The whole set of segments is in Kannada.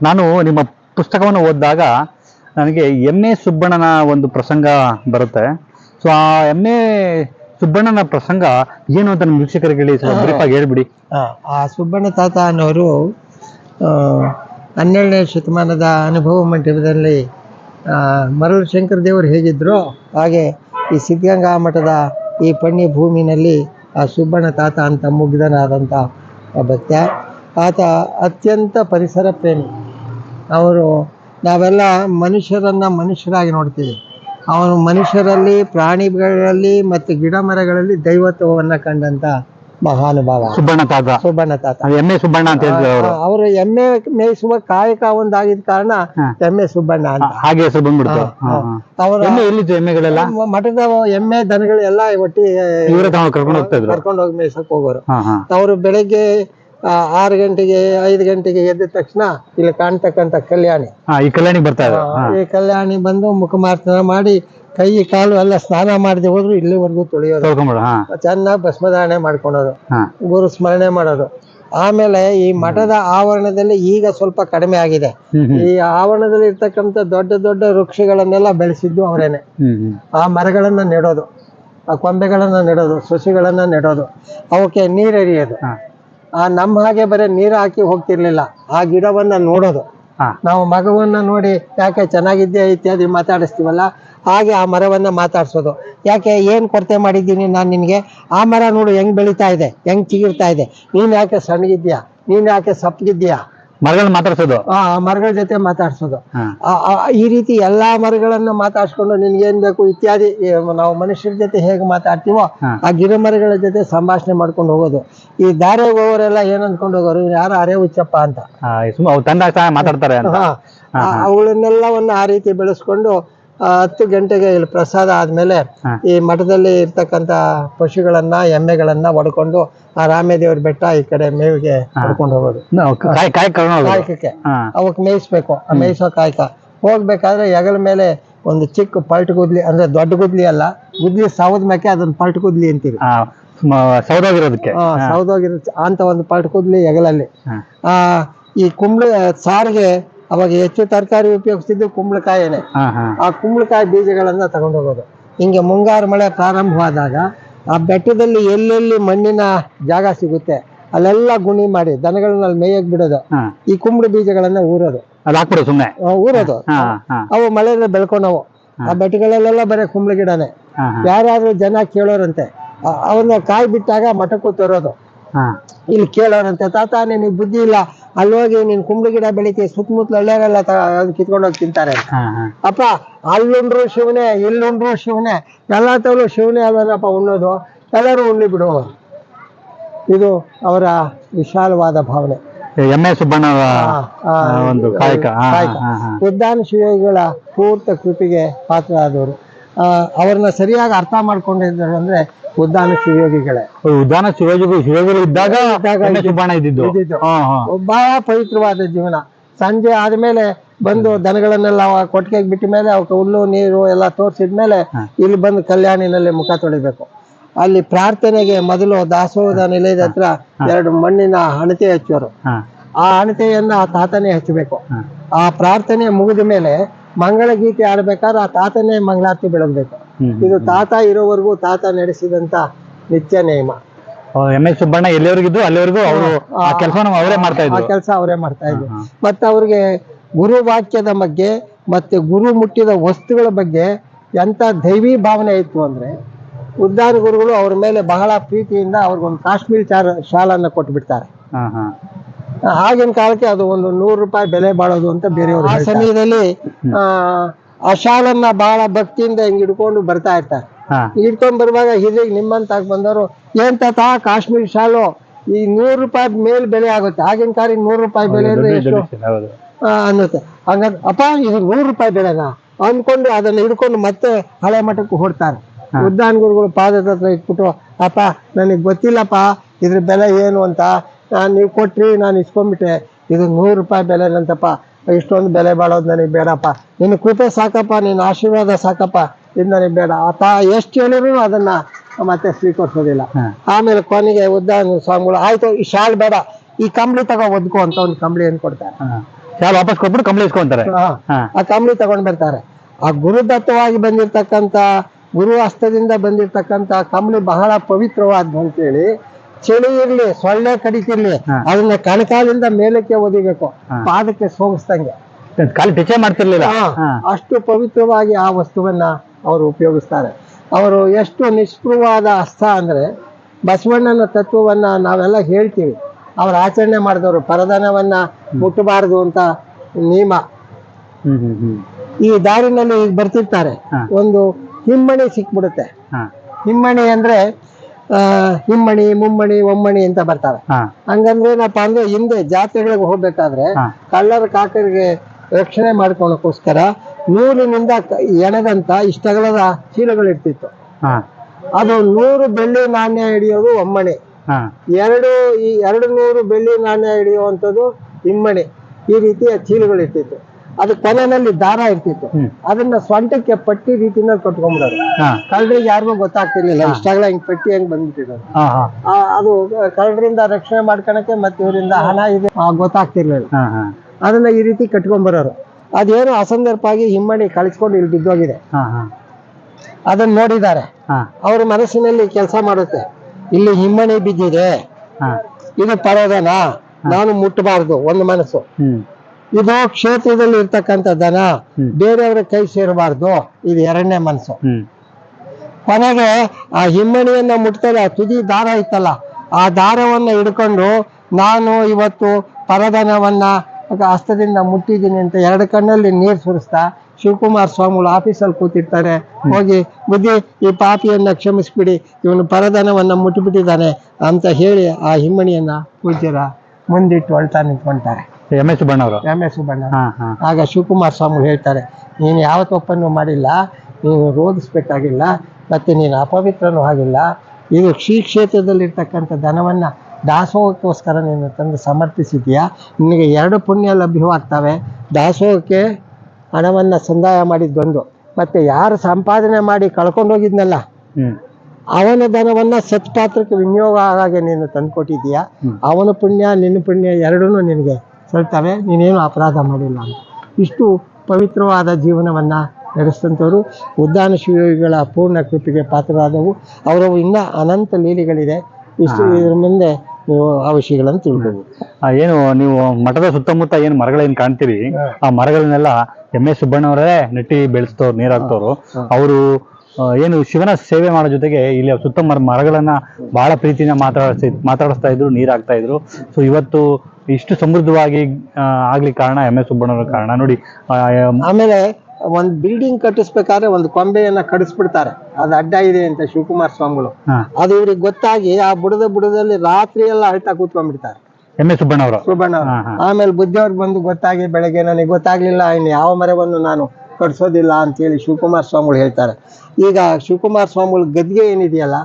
ನಾನು ನಿಮ್ಮ ಪುಸ್ತಕವನ್ನು ಓದಿದಾಗ ನನಗೆ ಎಂ ಎ ಸುಬ್ಬಣ್ಣನ ಒಂದು ಪ್ರಸಂಗ ಬರುತ್ತೆ. ಸೊ ಆ ಎಂ ಎ ಸುಬ್ಬಣ್ಣನ ಪ್ರಸಂಗ ಏನು ಅಂತ ನಮ್ಮ ವೀಕ್ಷಕರಿಗೆ ಹೇಳಿ ಸ್ವಲ್ಪ ಹೇಳ್ಬಿಡಿ. ಆ, ಸುಬ್ಬಣ್ಣ ತಾತ ಅನ್ನೋರು ಹನ್ನೆರಡನೇ ಶತಮಾನದ ಅನುಭವ ಮಂಟಪದಲ್ಲಿ ಆ, ಮರಳು ಶಂಕರ ದೇವರು ಹೇಗಿದ್ರು ಹಾಗೆ ಈ ಸಿದ್ಧಗಂಗಾ ಮಠದ ಈ ಪಣ್ಯ ಭೂಮಿನಲ್ಲಿ ಆ ಸುಬ್ಬಣ್ಣ ತಾತ ಅಂತ ಮುಗ್ಧನಾದಂಥ ಭಕ್ತ ಆತ ಅತ್ಯಂತ ಪರಿಸರ ಪ್ರೇಮಿ. ಅವರು ನಾವೆಲ್ಲ ಮನುಷ್ಯರನ್ನು ಮನುಷ್ಯರಾಗಿ ನೋಡ್ತೀವಿ. ಅವನು ಮನುಷ್ಯರಲ್ಲಿ ಪ್ರಾಣಿಗಳಲ್ಲಿ ಮತ್ತು ಗಿಡ ಮರಗಳಲ್ಲಿ ದೈವತ್ವವನ್ನು ಕಂಡಂತ ಮಹಾನುಭಾವ. ಸುಬ್ಬಣ್ಣ ತಾತ. ಸುಬ್ಬಣ್ಣ ತಾತ. ಎಮ್ಮೆ ಎಂ ಸುಬ್ಬಣ್ಣ ಅಂತ ಹೇಳಿದ್ರು ಅವರು. ಅವರು ಎಮ್ಮೆ ಮೇಯಿಸುವ ಕಾಯಕ ಒಂದಾಗಿದ್ದ ಕಾರಣ ಎಮ್ಮೆ ಸುಬ್ಬಣ್ಣ ಅಂತ. ಹಾಗೆ ಹೆಸರು ಬಂದ್ಬಿಡ್ತು ಅವರ ಎಮ್ಮೆ ಎಲ್ಲಿತ್ತು ಎಮ್ಮೆಗಳೆಲ್ಲ ಮಠದ ಎಮ್ಮೆ ದನಗಳೆಲ್ಲ ಎಲ್ಲ ಒಟ್ಟಿ ಇವರೇ ಕರ್ಕೊಂಡು ಹೋಗ್ತಾ ಇದ್ರು. ಕರ್ಕೊಂಡು ಹೋಗಿ ಮೇಯಿಸಕ್ ಹೋಗೋರು. ಅವರು ಬೆಳಗ್ಗೆ ಆರು ಗಂಟೆಗೆ ಐದು ಗಂಟೆಗೆ ಎದ್ದ ತಕ್ಷಣ ಇಲ್ಲಿ ಕಾಣ್ತಕ್ಕಂತ ಕಲ್ಯಾಣಿ. ಹಾ ಈ ಕಲ್ಯಾಣಿಗೆ ಬರ್ತಾ ಹಾ. ಈ ಕಲ್ಯಾಣಿ ಬಂದು ಮುಖಮಾರ್ಚನ ಮಾಡಿ ಕೈ ಕಾಲು ಎಲ್ಲ ಸ್ನಾನ ಮಾಡಿದೆ ಹೋದ್ರು ಇಲ್ಲಿವರೆಗೂ ತೊಳೆಯೋದು. ತೊಳ್ಕೊಂಬಿಡು ಹಾ. ಚೆನ್ನಾಗಿ ಭಸ್ಮಧಾರಣೆ ಮಾಡ್ಕೊಳೋದು. ಹಾ. ಗುರು ಸ್ಮರಣೆ ಮಾಡೋದು. ಆಮೇಲೆ ಈ ಮಠದ ಆವರಣದಲ್ಲಿ ಈಗ ಸ್ವಲ್ಪ ಕಡಿಮೆ ಆಗಿದೆ. ಹ್ಮ್ ಹ್ಮ್. ಈ ಆವರಣದಲ್ಲಿ ಇರ್ತಕ್ಕಂತ ದೊಡ್ಡ ದೊಡ್ಡ ವೃಕ್ಷಗಳನ್ನೆಲ್ಲ ಬೆಳೆಸಿದ್ದು ಅವರೇನೆ. ಹ್ಮ್ ಹ್ಮ್. ಆ ಮರಗಳನ್ನ ನೆಡೋದು ಆ ಕೊಂಬೆಗಳನ್ನ ನೆಡೋದು ಸಸಿಗಳನ್ನ ನೆಡೋದು ಅವಕ್ಕೆ ನೀರು ಎರಿಯೋದು ಹಾ. ಆ ನಮ್ಮ ಹಾಗೆ ಬರೀ ನೀರು ಹಾಕಿ ಹೋಗ್ತಿರ್ಲಿಲ್ಲ. ಆ ಗಿಡವನ್ನ ನೋಡೋದು. ನಾವು ಮಗವನ್ನ ನೋಡಿ ಯಾಕೆ ಚೆನ್ನಾಗಿದ್ದೆ ಇತ್ಯಾದಿ ಮಾತಾಡಿಸ್ತೀವಲ್ಲ? ಹಾಗೆ ಆ ಮರವನ್ನ ಮಾತಾಡ್ಸೋದು. ಯಾಕೆ ಏನ್ ಕೊರತೆ ಮಾಡಿದ್ದೀನಿ ನಾನು ನಿನ್ಗೆ? ಆ ಮರ ನೋಡು ಹೆಂಗ್ ಬೆಳೀತಾ ಇದೆ ಹೆಂಗ್ ಚಿಗಿರ್ತಾ ಇದೆ. ನೀನ್ ಯಾಕೆ ಸಣ್ಣಗಿದ್ಯಾ ನೀನ್ ಯಾಕೆ ಸಪ್ಪಗಿದ್ಯಾ ಮರಗಳನ್ನ ಮಾತಾಡ್ಸೋದು? ಆ ಮರಗಳ ಜೊತೆ ಮಾತಾಡ್ಸೋದು. ಆ- ಆ- ಈ ರೀತಿ ಎಲ್ಲಾ ಮರಗಳನ್ನ ಮಾತಾಡ್ಸ್ಕೊಂಡು ನಿನ್ಗೇನ್ ಬೇಕು ಇತ್ಯಾದಿ ನಾವು ಮನುಷ್ಯರ ಜೊತೆ ಹೇಗೆ ಮಾತಾಡ್ತೀವೋ ಹಾ. ಆ ಗಿಡ ಮರಗಳ ಜೊತೆ ಸಂಭಾಷಣೆ ಮಾಡ್ಕೊಂಡು ಹೋಗೋದು. ಈ ದಾರೆ ಹೋಗೋರೆಲ್ಲ ಏನ್ ಅನ್ಕೊಂಡು ಹೋಗೋರು ಯಾರು ಅರೆ ಹುಚ್ಚಪ್ಪ ಅಂತ. ಅವ್ರು ತಂದಾಗ ಮಾತಾಡ್ತಾರೆ ಅಂತ. ಹಾ. ಆ- ಅವುಗಳನ್ನೆಲ್ಲವನ್ನ ಆ ರೀತಿ ಬೆಳೆಸ್ಕೊಂಡು ಹತ್ತು ಗಂಟೆಗೆ ಇಲ್ಲಿ ಪ್ರಸಾದ ಆದ್ಮೇಲೆ ಈ ಮಠದಲ್ಲಿ ಇರ್ತಕ್ಕಂತ ಪಶುಗಳನ್ನ ಎಮ್ಮೆಗಳನ್ನ ಒಡ್ಕೊಂಡು ಆ ರಾಮೇದೇವ್ರ ಬೆಟ್ಟ ಈ ಕಡೆ ಮೇವಿಗೆ ಹೊಡ್ಕೊಂಡು ಹೋಗೋದು. ಕರ್ಕೊಂಡು. ಕಾಯಕಕ್ಕೆ. ಅವಕ್ ಮೇಯಿಸ್ಬೇಕು. ಆ ಮೇಯಿಸೋ ಕಾಯಕ. ಹೋಗ್ಬೇಕಾದ್ರೆ ಹೆಗಲ ಮೇಲೆ ಒಂದು ಚಿಕ್ಕ ಪಲ್ಟ್ ಗುದ್ಲಿ ಅಂದ್ರೆ ದೊಡ್ಡ ಗುದ್ಲಿ ಅಲ್ಲ ಗುದ್ಲಿ ಸೌದ್ ಮೇಕೆ ಅದನ್ನ ಪಲ್ಟ್ ಗುದ್ಲಿ ಅಂತೀವಿ. ಸೌದೋಗಿರೋದಕ್ಕೆ? ಸೌದೋಗಿರೋ ಅಂತ ಒಂದು ಪಲ್ಟ್ ಗುದ್ಲಿ ಹೆಗಲಲ್ಲಿ. ಆ ಈ ಕುಂಬಳ ಸಾರಿಗೆ ಅವಾಗ ಹೆಚ್ಚು ತರಕಾರಿ ಉಪಯೋಗಿಸ್ತಿದ್ದು ಕುಂಬಳಕಾಯಿನೇ. ಆ ಕುಂಬಳಕಾಯಿ ಬೀಜಗಳನ್ನ ತಗೊಂಡೋಗೋದು. ಹಿಂಗೆ ಮುಂಗಾರು ಮಳೆ ಪ್ರಾರಂಭವಾದಾಗ ಆ ಬೆಟ್ಟದಲ್ಲಿ ಎಲ್ಲೆಲ್ಲಿ ಮಣ್ಣಿನ ಜಾಗ ಸಿಗುತ್ತೆ ಅಲ್ಲೆಲ್ಲ ಗುಣಿ ಮಾಡಿ ದನಗಳನ್ನ ಅಲ್ಲಿ ಮೇಯಕ್ ಬಿಡೋದು ಈ ಕುಂಬಳ ಬೀಜಗಳನ್ನ ಊರೋದು. ಸುಮ್ಮನೆ ಊರೋದು. ಅವು ಮಳೆ ಬೆಳ್ಕೊಂಡವು ಆ ಬೆಟ್ಟಗಳಲ್ಲೆಲ್ಲ ಬರೀ ಕುಂಬಳ ಗಿಡನೇ. ಯಾರಾದ್ರೂ ಜನ ಕೇಳೋರಂತೆ ಅವನ್ನ ಕಾಯಿ ಬಿಟ್ಟಾಗ ಮಠಕ್ಕೂ ತರೋದು. ಇಲ್ಲಿ ಕೇಳೋರಂತೆ ತಾತ ನಿನಗೆ ಬುದ್ಧಿ ಇಲ್ಲ ಅಲ್ಲಿ ಹೋಗಿ ನೀನ್ ಕುಂಬಳ ಗಿಡ ಬೆಳಿತೀಯ ಸುತ್ತಮುತ್ತಲ ಹಳ್ಳಿಯರೆಲ್ಲ ಕಿತ್ಕೊಂಡು ಹೋಗಿ ತಿಂತಾರೆ. ಅಪ್ಪ ಅಲ್ಲುಂಡ್ರು ಶಿವನೇ ಇಲ್ಲುಂಡ್ರು ಶಿವನೇ ಎಲ್ಲ ತವಲು ಶಿವನೇ ಅದನ್ನಪ್ಪ ಉಣ್ಣೋದು ಎಲ್ಲರೂ ಉಣ್ಣಿ ಬಿಡು. ಇದು ಅವರ ವಿಶಾಲವಾದ ಭಾವನೆ. ಎಂ ಎ ಸುಬ್ಬಣ್ಣ ಒಂದು ಕಾಯಕ. ಉದ್ದಾನ ಶಿವಗಳ ಪೂರ್ತ ಕೃಪಿಗೆ ಪಾತ್ರ ಆದವರು ಅವ್ರನ್ನ ಸರಿಯಾಗಿ ಅರ್ಥ ಮಾಡ್ಕೊಂಡಿದ್ರು ಅಂದ್ರೆ ಉದ್ದಾನ ಶಿವಯೋಗಿಗಳೇ. ಉದ್ದಾನ ಶಿವಯೋಗಿ ಶಿವಯೋಗಿಗಳು ಇದ್ದಾಗ ಇದ್ದಿದ್ದು. ಬಹಳ ಪವಿತ್ರವಾದ ಜೀವನ. ಸಂಜೆ ಆದ್ಮೇಲೆ ಬಂದು ದನಗಳನ್ನೆಲ್ಲ ಕೊಟ್ಟಿಗೆಗೆ ಬಿಟ್ಟ ಮೇಲೆ ಅವಕ್ಕೆ ಹುಲ್ಲು ನೀರು ಎಲ್ಲ ತೋರಿಸಿದ್ಮೇಲೆ ಇಲ್ಲಿ ಬಂದು ಕಲ್ಯಾಣಿನಲ್ಲಿ ಮುಖ ತೊಳಿಬೇಕು. ಅಲ್ಲಿ ಪ್ರಾರ್ಥನೆಗೆ ಮೊದಲು ದಾಸೋಹದ ನಿಲಯದ ಹತ್ರ ಎರಡು ಮಣ್ಣಿನ ಹಣತೆ ಹಚ್ಚೋರು. ಆ ಹಣತೆಯನ್ನ ತಾತನೇ ಹಚ್ಚಬೇಕು. ಆ ಪ್ರಾರ್ಥನೆ ಮುಗಿದ ಮೇಲೆ ಮಂಗಳ ಗೀತೆ ಆಡ್ಬೇಕಾದ್ರೆ ಆ ತಾತನೇ ಮಂಗಳಾರತಿ ಬೆಳಗ್ಬೇಕು. ಇದು ತಾತ ಇರೋವರೆಗೂ ತಾತ ನಡೆಸಿದಂತ ನಿತ್ಯ ನೇಮ. ಎಂ ಎಸ್ ಸುಬ್ಬಣ್ಣ ಎಲ್ಲಿವರೆಗಿದ್ದು? ಅಲ್ಲಿವರೆಗೂ ಅವರು ಆ ಕೆಲಸನ ಅವರೇ ಮಾಡ್ತಾ ಆ ಇದ್ರು. ಕೆಲಸ ಅವರೇ ಮಾಡ್ತಾ ಇದ್ರು. ಮತ್ತೆ ಅವ್ರಿಗೆ ಗುರು ವಾಕ್ಯದ ಬಗ್ಗೆ ಮತ್ತೆ ಗುರು ಮುಟ್ಟಿದ ವಸ್ತುಗಳ ಬಗ್ಗೆ ಎಂತ ದೈವಿ ಭಾವನೆ ಇತ್ತು ಅಂದ್ರೆ ಉದ್ದಾರ ಗುರುಗಳು ಅವ್ರ ಮೇಲೆ ಬಹಳ ಪ್ರೀತಿಯಿಂದ ಅವ್ರಿಗೊಂದು ಕಾಶ್ಮೀರ್ ಚಾರ ಶಾಲನ್ನ ಕೊಟ್ಟು ಬಿಡ್ತಾರೆ ಹಾ ಹಾ. ಆಗಿನ ಕಾಲಕ್ಕೆ ಅದು ಒಂದು ನೂರು ರೂಪಾಯಿ ಬೆಲೆ ಬಾಳೋದು ಅಂತ ಬೇರೆಯವರು ಆ ಸಮಯದಲ್ಲಿ ಆ ಶಾಲನ್ನ ಬಹಳ ಭಕ್ತಿಯಿಂದ ಹಿಂಗ್ ಹಿಡ್ಕೊಂಡು ಬರ್ತಾ ಇರ್ತಾರೆ. ಹಿಡ್ಕೊಂಡ್ ಬರುವಾಗ ಹಿರಿಯ ನಿಮ್ಮಂತ ಬಂದವರು ಏನ್ ತಾತ ಕಾಶ್ಮೀರ್ ಶಾಲು ಈ ನೂರು ರೂಪಾಯಿ ಮೇಲ್ ಬೆಲೆ ಆಗುತ್ತೆ. ಆಗಿನ ಕಾಲಕ್ಕೆ ನೂರ್ ರೂಪಾಯಿ ಬೆಲೆ ಅಂದ್ರೆ ಎಷ್ಟು? ಅನ್ನತ್ತೆ. ಹಂಗ ಅಪ್ಪ ಇದು ನೂರು ರೂಪಾಯಿ ಬೆಲೆನಾ? ಅನ್ಕೊಂಡು ಅದನ್ನ ಹಿಡ್ಕೊಂಡು ಮತ್ತೆ ಹಳೆ ಮಠಕ್ಕೆ ಹೊಡ್ತಾರೆ ಉದ್ದಾನ್ ಗುರುಗಳು ಪಾದದ ಹತ್ರ ಇಟ್ಬಿಟ್ಟು ಅಪ್ಪ ನನಗೆ ಗೊತ್ತಿಲ್ಲಪ್ಪ ಇದ್ರ ಬೆಲೆ ಏನು ಅಂತ ನಾನು ನೀವು ಕೊಟ್ರಿ ನಾನು ಇಸ್ಕೊಂಡ್ಬಿಟ್ಟೆ. ಇದು ನೂರು ರೂಪಾಯಿ ಬೆಲೆ ಬೆಲೆನಂತಪ್ಪ ಇಷ್ಟೊಂದು ಬೆಲೆ ಬಾಳೋದು ನನಗೆ ಬೇಡಪ್ಪ. ನಿನ್ನ ಕೃಪೆ ಸಾಕಪ್ಪ ನಿನ್ನ ಆಶೀರ್ವಾದ ಸಾಕಪ್ಪ. ಇದು ನನಗೆ ಬೇಡ. ಆತ ಎಷ್ಟು ಹೇಳಿದ್ರು ಅದನ್ನ ಮತ್ತೆ ಸ್ವೀಕರಿಸೋದಿಲ್ಲ. ಆಮೇಲೆ ಕೊನೆಗೆ ಉದ್ದಾನ ಸ್ವಾಮಿಗಳು ಆಯ್ತು ಈ ಶಾಲ್ ಬೇಡ. ಈ ಕಂಬಳಿ ತಗೋ ಒದ್ಕೋ ಅಂತ ಒಂದು ಕಂಬಳಿಯನ್ನು ಕೊಡ್ತಾರೆ? ಹಾ. ಶಾಲ್ ವಾಪಸ್ ಕೊಟ್ಬಿಟ್ಟು ಕಂಬಳಿ ಇಸ್ಕೊಂತಾರೆ. ಆ ಕಂಬಳಿ ತಗೊಂಡ್ ಬರ್ತಾರೆ. ಆ ಗುರುದತ್ತವಾಗಿ ಬಂದಿರತಕ್ಕಂತ ಗುರು ಹಸ್ತದಿಂದ ಬಂದಿರತಕ್ಕಂತ ಕಂಬಳಿ ಬಹಳ ಪವಿತ್ರವಾದ್ದು ಅಂತೇಳಿ ಚಳಿ ಇರ್ಲಿ ಸೊಳ್ಳೆ ಕಡಿತಿರ್ಲಿ ಅದನ್ನ ಕಣಕಾಲಿಂದ ಮೇಲಕ್ಕೆ ಒದಿಬೇಕು. ಪಾದಕ್ಕೆ ಸೋಗಿಸ್ದಂಗೆ. ಕಾಲು ಟಿಚೆ ಮಾಡ್ತಿರ್ಲಿಲ್ಲ. ಅಷ್ಟು ಪವಿತ್ರವಾಗಿ ಆ ವಸ್ತುವನ್ನ ಅವರು ಉಪಯೋಗಿಸ್ತಾರೆ. ಅವರು ಎಷ್ಟು ನಿಷ್ಪ್ರವಾದ ಅಸ್ತ ಅಂದ್ರೆ ಬಸವಣ್ಣನ ತತ್ವವನ್ನ ನಾವೆಲ್ಲ ಹೇಳ್ತೀವಿ. ಅವ್ರ ಆಚರಣೆ ಮಾಡಿದವರು ಪರದಾನವನ್ನ ಮುಟ್ಟಬಾರದು ಅಂತ ನಿಯಮ. ಈ ದಾರಿನಲ್ಲಿ ಈಗ ಬರ್ತಿರ್ತಾರೆ. ಒಂದು ಹಿಮ್ಮಣಿ ಸಿಕ್ಬಿಡುತ್ತೆ. ಹಿಮ್ಮಣಿ ಅಂದ್ರೆ ಹಿಮ್ಮಣಿ ಮುಮ್ಮಣಿ ಒಮ್ಮಣಿ ಅಂತ ಬರ್ತಾರೆ. ಹಂಗಂದ್ರೆ ಏನಪ್ಪ ಅಂದ್ರೆ ಹಿಂದೆ ಜಾತ್ರೆಗಳಿಗೆ ಹೋಗ್ಬೇಕಾದ್ರೆ ಕಳ್ಳರ ಕಾಕರಿಗೆ ರಕ್ಷಣೆ ಮಾಡ್ಕೊಳಕೋಸ್ಕರ ನೂಲಿನಿಂದ ಎಣದಂತ ಇಷ್ಟಗಳದ ಚೀಲಗಳು ಇರ್ತಿತ್ತು ಅದು ನೂರು ಬೆಳ್ಳಿ ನಾಣ್ಯ ಹಿಡಿಯೋದು ಒಮ್ಮಣಿ. ಎರಡು ಈ ಎರಡು ನೂರು ಬೆಳ್ಳಿ ನಾಣ್ಯ ಹಿಡಿಯುವಂಥದ್ದು ಹಿಮ್ಮಣಿ. ಈ ರೀತಿಯ ಚೀಲಗಳು ಇರ್ತಿತ್ತು ಅದು ಕೊನೆಯಲ್ಲಿ ದಾರ ಇರ್ತಿತ್ತು. ಅದನ್ನ ಸ್ವಂಟಕ್ಕೆ ಪಟ್ಟಿ ರೀತಿನಲ್ಲಿ ಕಟ್ಕೊಂಡ್ಬಿಡೋರು ಹಾ. ಕಳ್ಳರಿಗೆ ಯಾರಿಗೂ ಗೊತ್ತಾಗ್ತಿರ್ಲಿಲ್ಲ. ಇಷ್ಟಾಗಲ ಹಿಂಗ್ ಪಟ್ಟಿ ಹೆಂಗ್ ಬಂದ್ಬಿಟ್ಟಿರೋದು. ಹಾ ಅದು ಕಳ್ಳರಿಂದ ರಕ್ಷಣೆ ಮಾಡ್ಕೊಳಕ್ಕೆ ಮತ್ತೆ ಇವರಿಂದ ಹಣ ಇದೆ. ಗೊತ್ತಾಗ್ತಿರ್ಲಿಲ್ಲ. ಅದನ್ನ ಈ ರೀತಿ ಕಟ್ಕೊಂಡ್ಬರೋರು. ಅದೇನು ಅಸಂದರ್ಭ ಆಗಿ ಹಿಮ್ಮಣಿ ಕಳಿಸ್ಕೊಂಡು ಇಲ್ಲಿ ಬಿದ್ದೋಗಿದೆ. ಅದನ್ನ ನೋಡಿದ್ದಾರೆ. ಅವ್ರ ಮನಸ್ಸಿನಲ್ಲಿ ಕೆಲಸ ಮಾಡುತ್ತೆ. ಇಲ್ಲಿ ಹಿಮ್ಮಣಿ ಬಿದ್ದಿದೆ. ಇದು ಪರೋದನ? ನಾನು ಮುಟ್ಟಬಾರ್ದು ಒಂದು ಮನಸ್ಸು. ಇದು ಕ್ಷೇತ್ರದಲ್ಲಿ ಇರ್ತಕ್ಕಂಥ ದನ ಬೇರೆಯವ್ರ ಕೈ ಸೇರಬಾರ್ದು. ಇದು ಎರಡನೇ ಮನಸ್ಸು. ಕೊನೆಗೆ ಆ ಹಿಮ್ಮಣಿಯನ್ನ ಮುಟ್ತಾರೆ ಆ ತುದಿ ದಾರ ಇತ್ತಲ್ಲ ಆ ದಾರವನ್ನ ಹಿಡ್ಕೊಂಡು ನಾನು ಇವತ್ತು ಪರದನವನ್ನ ಹಸ್ತದಿಂದ ಮುಟ್ಟಿದ್ದೀನಿ ಅಂತ ಎರಡು ಕಣ್ಣಲ್ಲಿ ನೀರು ಸುರಿಸ್ತಾ ಶಿವಕುಮಾರ್ ಸ್ವಾಮಿಗಳು ಆಫೀಸಲ್ಲಿ ಕೂತಿರ್ತಾರೆ. ಹೋಗಿ ಬುದ್ಧಿ ಈ ಪಾಪಿಯನ್ನ ಕ್ಷಮಿಸ್ಬಿಡಿ ಇವನು ಪರದನವನ್ನ ಮುಟ್ಟಿಬಿಟ್ಟಿದ್ದಾನೆ ಅಂತ ಹೇಳಿ ಆ ಹಿಮ್ಮಣಿಯನ್ನ ಪೂಜ್ಯರ ಮುಂದಿಟ್ಟು ಹೊಳ್ತಾ ನಿಂತ್ಕೊಂತಾರೆ. ಎಂ ಎಸ್ ಸುಬ್ಬಣ್ಣವರು ಎಂ ಎಸ್ ಸುಬ್ಬಣ್ಣ ಹಾ ಹಾ. ಆಗ ಶಿವಕುಮಾರ್ ಸ್ವಾಮಿ ಹೇಳ್ತಾರೆ ನೀನು ಯಾವ ತಪ್ಪನ್ನು ಮಾಡಿಲ್ಲ ನೀನು ರೋಧಿಸ್ಬೇಕಾಗಿಲ್ಲ ಮತ್ತೆ ನೀನು ಅಪವಿತ್ರನೂ ಆಗಿಲ್ಲ. ಇದು ಶ್ರೀ ಕ್ಷೇತ್ರದಲ್ಲಿರ್ತಕ್ಕಂಥ ಧನವನ್ನ ದಾಸೋಹಕ್ಕೋಸ್ಕರ ನೀನು ತಂದು ಸಮರ್ಪಿಸಿದ್ಯಾ? ನಿನಗೆ ಎರಡು ಪುಣ್ಯ ಲಭ್ಯವಾಗ್ತವೆ. ದಾಸೋಹಕ್ಕೆ ಹಣವನ್ನ ಸಂದಾಯ ಮಾಡಿದ್ದೊಂದು. ಮತ್ತೆ ಯಾರು ಸಂಪಾದನೆ ಮಾಡಿ ಕಳ್ಕೊಂಡು ಹೋಗಿದ್ನಲ್ಲ ಅವನ ಧನವನ್ನ ಸತ್ಪಾತ್ರಕ್ಕೆ ವಿನಿಯೋಗ ಆಗಾಗೆ ನೀನು ತಂದುಕೊಟ್ಟಿದ್ದೀಯಾ. ಅವನ ಪುಣ್ಯ ನಿನ್ನ ಪುಣ್ಯ ಎರಡೂ ನಿನಗೆ ಸಲ್ತವೆ ನೀನೇನು ಅಪರಾಧ ಮಾಡಿಲ್ಲ ಅಂತ. ಇಷ್ಟು ಪವಿತ್ರವಾದ ಜೀವನವನ್ನ ನಡೆಸಿದಂಥವ್ರು ಉದ್ದಾನ ಶಿವಯೋಗಿಗಳ ಪೂರ್ಣ ಕೃಪೆಗೆ ಪಾತ್ರರಾದವು. ಅವರವು ಇನ್ನೂ ಅನಂತ ಲೀಲೆಗಳಿದೆ. ಇಷ್ಟು ಇದ್ರ ಮುಂದೆ ನೀವು ಆ ವಿಷಯಗಳನ್ನು ತಿಳ್ಕೊಬೋದು. ಆ, ಏನು ನೀವು ಮಠದ ಸುತ್ತಮುತ್ತ ಏನು ಮರಗಳೇನು ಕಾಣ್ತೀರಿ? ಆ ಮರಗಳನ್ನೆಲ್ಲ ಎಂ ಎಸ್ ಸುಬ್ಬಣ್ಣವರೇ ನೆಟ್ಟಿ ಬೆಳೆಸ್ತವ್ರು ನೀರಾಕ್ತವ್ರು. ಅವರು ಏನು ಶಿವನ ಸೇವೆ ಮಾಡೋ ಜೊತೆಗೆ ಇಲ್ಲಿ ಸುತ್ತ ಮರ ಮರಗಳನ್ನ ಬಹಳ ಪ್ರೀತಿಯಿಂದ ಮಾತಾಡಿಸ್ತಾ ಮಾತಾಡಿಸ್ತಾ ಇದ್ರು ನೀರ್ ಹಾಕ್ತಾ ಇದ್ರು. ಸೊ ಇವತ್ತು ಇಷ್ಟು ಸಮೃದ್ಧವಾಗಿ ಆಗ್ಲಿಕ್ಕೆ ಕಾರಣ ಎಂ ಎಸ್ ಸುಬ್ಬಣ್ಣವ್ರ ಕಾರಣ. ನೋಡಿ ಆಮೇಲೆ ಒಂದು ಬಿಲ್ಡಿಂಗ್ ಕಟ್ಟಿಸ್ಬೇಕಾದ್ರೆ ಒಂದು ಕೊಂಬೆಯನ್ನ ಕಡಿಸ್ಬಿಡ್ತಾರೆ. ಅದು ಅಡ್ಡ ಇದೆ ಅಂತ ಶಿವಕುಮಾರ್ ಸ್ವಾಮಿಗಳು. ಅದು ಇವ್ರಿಗೆ ಗೊತ್ತಾಗಿ ಆ ಬುಡದ ಬುಡದಲ್ಲಿ ರಾತ್ರಿ ಎಲ್ಲ ಅಳ್ತಾ ಕೂತ್ಕೊಂಡ್ಬಿಡ್ತಾರೆ. ಎಂ ಎಸ್ ಸುಬ್ಬಣ್ಣವ್ರ. ಸುಬ್ಬಣ್ಣ ಆಮೇಲೆ ಬುದ್ಧಿ ಆಮೇಲೆ ಬುದ್ಧಿಯವ್ರು ಬಂದು ಗೊತ್ತಾಗಿ ಬೆಳಗ್ಗೆ ನನಗೆ ಗೊತ್ತಾಗ್ಲಿಲ್ಲ ಇನ್ನು ಯಾವ ಮರವನ್ನು ನಾನು ಕಟ್ಸೋದಿಲ್ಲ ಅಂತೇಳಿ ಶಿವಕುಮಾರ್ ಸ್ವಾಮಿಗಳು ಹೇಳ್ತಾರೆ. ಈಗ ಶಿವಕುಮಾರ್ ಸ್ವಾಮಿಗಳ ಗದ್ಗೆ ಏನಿದೆಯಲ್ಲ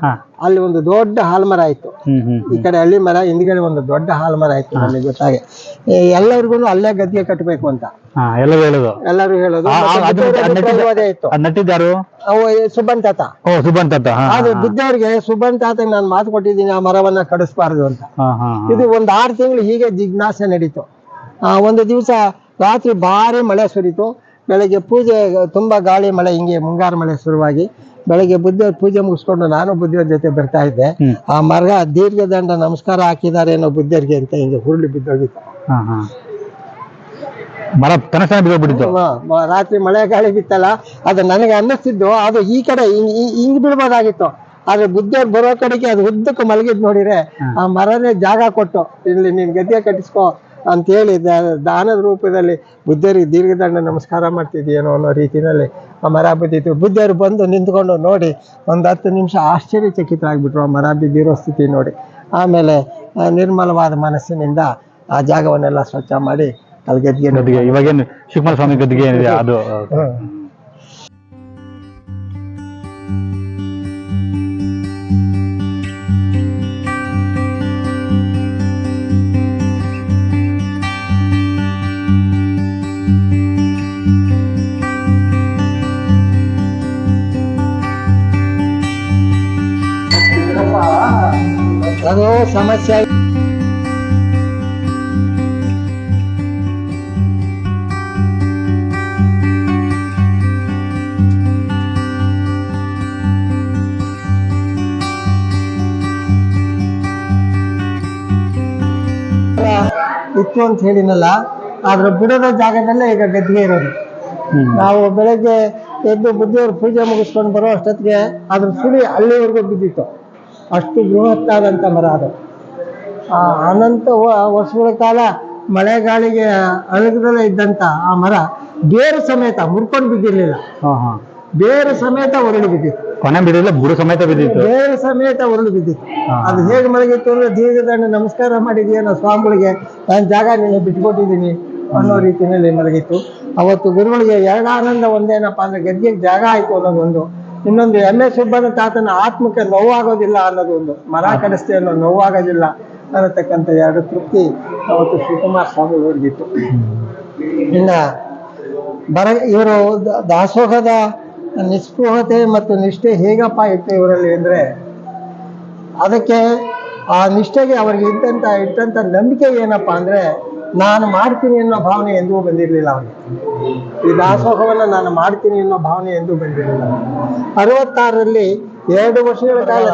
ಅಲ್ಲಿ ಒಂದು ದೊಡ್ಡ ಹಾಲ್ಮರ ಆಯ್ತು. ಈ ಕಡೆ ಹಳ್ಳಿ ಮರ ಹಿಂದ್ಗಡೆ ಒಂದು ದೊಡ್ಡ ಹಾಲ್ಮರ ಆಯ್ತು ನಮಗೆ ಗೊತ್ತಾಗೆ. ಎಲ್ಲರಿಗೂ ಅಲ್ಲೇ ಗದ್ಗೆ ಕಟ್ಟಬೇಕು ಅಂತ. ಎಲ್ಲರೂ ಹೇಳೋದು. ಎಲ್ಲರೂ ಹೇಳೋದು. ಅದು- ಅದು ಅದ್ ನಟ್ಟಿದ್ದಾರು ಅವು ಸುಬ್ಬನ್ ತಾತ. ಓ ಬಿದ್ದವ್ರಿಗೆ ಸುಬ್ಬನ್ ತಾತ ನಾನು ಮಾತು ಕೊಟ್ಟಿದ್ದೀನಿ ಆ ಮರವನ್ನ ಕಡಿಸ್ಬಾರ್ದು ಅಂತ. ಇದು ಒಂದು ಆರು ತಿಂಗಳು ಹೀಗೆ ಜಿಜ್ಞಾಸೆ ನಡೀತು. ಆ, ಒಂದು ದಿವಸ ರಾತ್ರಿ ಭಾರಿ ಮಳೆ ಸುರಿತು. ಬೆಳಗ್ಗೆ ಪೂಜೆ ತುಂಬಾ ಗಾಳಿ ಮಳೆ ಹಿಂಗೆ ಮುಂಗಾರು ಮಳೆ ಶುರುವಾಗಿ. ಬೆಳಗ್ಗೆ ಬುದ್ಧಿ ಪೂಜೆ ಮುಗಿಸ್ಕೊಂಡು ನಾನು ಬುದ್ಧಿಯವ್ರ ಜೊತೆ ಬರ್ತಾ ಇದ್ದೆ. ಆ ಮರ ದೀರ್ಘದಂಡ ನಮಸ್ಕಾರ ಹಾಕಿದ್ದಾರೆ ಅನ್ನೋ ಬುದ್ಧಿಯರಿಗೆ ಅಂತ ಹಿಂಗೆ ಹುರುಳಿ ಬಿದ್ದೋಗಿತ್ತು. ಮರ ಬಿದ್ದೋಗ್ಬಿಟ್ಟಿತ್ತು. ರಾತ್ರಿ ಮಳೆ ಗಾಳಿ ಬಿತ್ತಲ್ಲ ಅದು ನನಗೆ ಅನ್ನಿಸ್ತಿದ್ದು ಅದು ಈ ಕಡೆ ಹಿಂಗ್ ಬಿಡ್ಬೋದಾಗಿತ್ತು ಆದ್ರೆ ಬುದ್ಧಿಯವ್ರು ಬರೋ ಕಡೆಗೆ ಅದು ಉದ್ದಕ್ಕೆ ಮಲಗಿದ್ ನೋಡಿದ್ರೆ ಆ ಮರನೇ ಜಾಗ ಕೊಟ್ಟು ಇಲ್ಲಿ ನೀನ್ ಗದ್ದೆ ಕಟ್ಟಿಸ್ಕೋ ಅಂತೇಳಿ ದಾನದ ರೂಪದಲ್ಲಿ ಬುದ್ಧರಿಗೆ ದೀರ್ಘದಂಡ ನಮಸ್ಕಾರ ಮಾಡ್ತಿದ್ದೀನೋ ಅನ್ನೋ ರೀತಿಯಲ್ಲಿ ಆ ಮರ ಬಿದ್ದಿತ್ತು ಬುದ್ಧರು ಬಂದು ನಿಂತ್ಕೊಂಡು ನೋಡಿ ಒಂದು ಹತ್ತು ನಿಮಿಷ ಆಶ್ಚರ್ಯಚಕಿತರಾಗ್ಬಿಟ್ರು ಆ ಮರ ಬಿದ್ದಿರೋ ಸ್ಥಿತಿ ನೋಡಿ. ಆಮೇಲೆ ನಿರ್ಮಲವಾದ ಮನಸ್ಸಿನಿಂದ ಆ ಜಾಗವನ್ನೆಲ್ಲ ಸ್ವಚ್ಛ ಮಾಡಿ ಅದು ಗದ್ದಿಗೆ ಗದ್ದಿಗೆ ಇವಾಗೇನು ಶಿವಕುಮಾರ ಸ್ವಾಮಿ ಗದ್ದಿಗೆ ಏನಿದೆ? ಅದು ಅದು ಸಮಸ್ಯೆ ಇತ್ತು ಅಂತ ಹೇಳಿನಲ್ಲ ಆದ್ರೆ ಬಿಡದ ಜಾಗದಲ್ಲೇ ಈಗ ಗದ್ದಿಗೆ ಇರೋದು. ನಾವು ಬೆಳಗ್ಗೆ ಎದ್ದು ಬುದ್ಧಿಯವ್ರ ಪೂಜೆ ಮುಗಿಸ್ಕೊಂಡು ಬರೋ ಅಷ್ಟೊತ್ತಿಗೆ ಅದ್ರ ಸುಳಿ ಅಲ್ಲಿವರೆಗೂ ಬಿದ್ದಿತ್ತು. ಅಷ್ಟು ಬೃಹತ್ತಾದಂಥ ಮರ ಅದು. ಆ ಅನಂತ ವ- ವರ್ಷಗಳ ಕಾಲ ಮಳೆಗಾಳಿಗೆ ಅಳಗದಲ್ಲೇ ಇದ್ದಂಥ ಆ ಮರ ಬೇರು ಸಮೇತ ಮುರ್ಕೊಂಡು ಬಿದ್ದಿರಲಿಲ್ಲ. ಬೇರು ಸಮೇತ ಉರುಳಿ ಬಿದ್ದಿತ್ತು. ಕೊನೆ ಬಿಡಲಿಲ್ಲ ಬುಡು ಸಮೇತ ಬಿದ್ದಿತ್ತು. ಬೇರು ಸಮೇತ ಉರುಳಿ ಬಿದ್ದಿತ್ತು. ಅದು ಹೇಗೆ ಮಲಗಿತ್ತು ಅಂದ್ರೆ ದೀರ್ಘದಂಡ ನಮಸ್ಕಾರ ಮಾಡಿದೆಯೇನೋ ಸ್ವಾಮಿಗಳಿಗೆ ನಾನು ಜಾಗ ನೀನು ಬಿಟ್ಕೊಟ್ಟಿದ್ದೀನಿ ಅನ್ನೋ ರೀತಿಯಲ್ಲಿ ಮಲಗಿತ್ತು ಅವತ್ತು ಗುರುಗಳಿಗೆ ಎರಡಾನಂದ ಆನಂದ ಒಂದೇನಪ್ಪ ಅಂದ್ರೆ ಗದ್ದೆಗೆ ಜಾಗ ಆಯ್ತು ಅನ್ನೋದು ಒಂದು ಇನ್ನೊಂದು ಎಂ ಎಸ್ ಸುಬ್ಬನ ತಾತನ ಆತ್ಮಕ್ಕೆ ನೋವಾಗೋದಿಲ್ಲ ಅನ್ನೋದು ಒಂದು ಮರ ಅನ್ನೋ ನೋವಾಗೋದಿಲ್ಲ ಅನ್ನತಕ್ಕಂಥ ಎರಡು ತೃಪ್ತಿ ಅವತ್ತು ಶಿವಕುಮಾರ್ ಸ್ವಾಮಿಗಳಿಗಿತ್ತು ಇನ್ನ ಬರ, ಇವರು ದಾಸೋಹದ ನಿಸ್ಪೃಹತೆ ಮತ್ತು ನಿಷ್ಠೆ ಹೇಗಪ್ಪ ಇತ್ತು ಇವರಲ್ಲಿ ಅಂದ್ರೆ ಅದಕ್ಕೆ ಆ ನಿಷ್ಠೆಗೆ ಅವ್ರಿಗೆ ಇದ್ದಂತ ಇಟ್ಟಂಥ ನಂಬಿಕೆ ಏನಪ್ಪಾ ಅಂದ್ರೆ ನಾನು ಮಾಡ್ತೀನಿ ಅನ್ನೋ ಭಾವನೆ ಎಂದೂ ಬಂದಿರಲಿಲ್ಲ ಅವನು ಈ ದಾಸೋಹವನ್ನ ನಾನು ಮಾಡ್ತೀನಿ ಅನ್ನೋ ಭಾವನೆ ಎಂದೂ ಬಂದಿರಲಿಲ್ಲ ಅರವತ್ತಾರರಲ್ಲಿ ಎರಡು ವರ್ಷಗಳ ಕಾಲ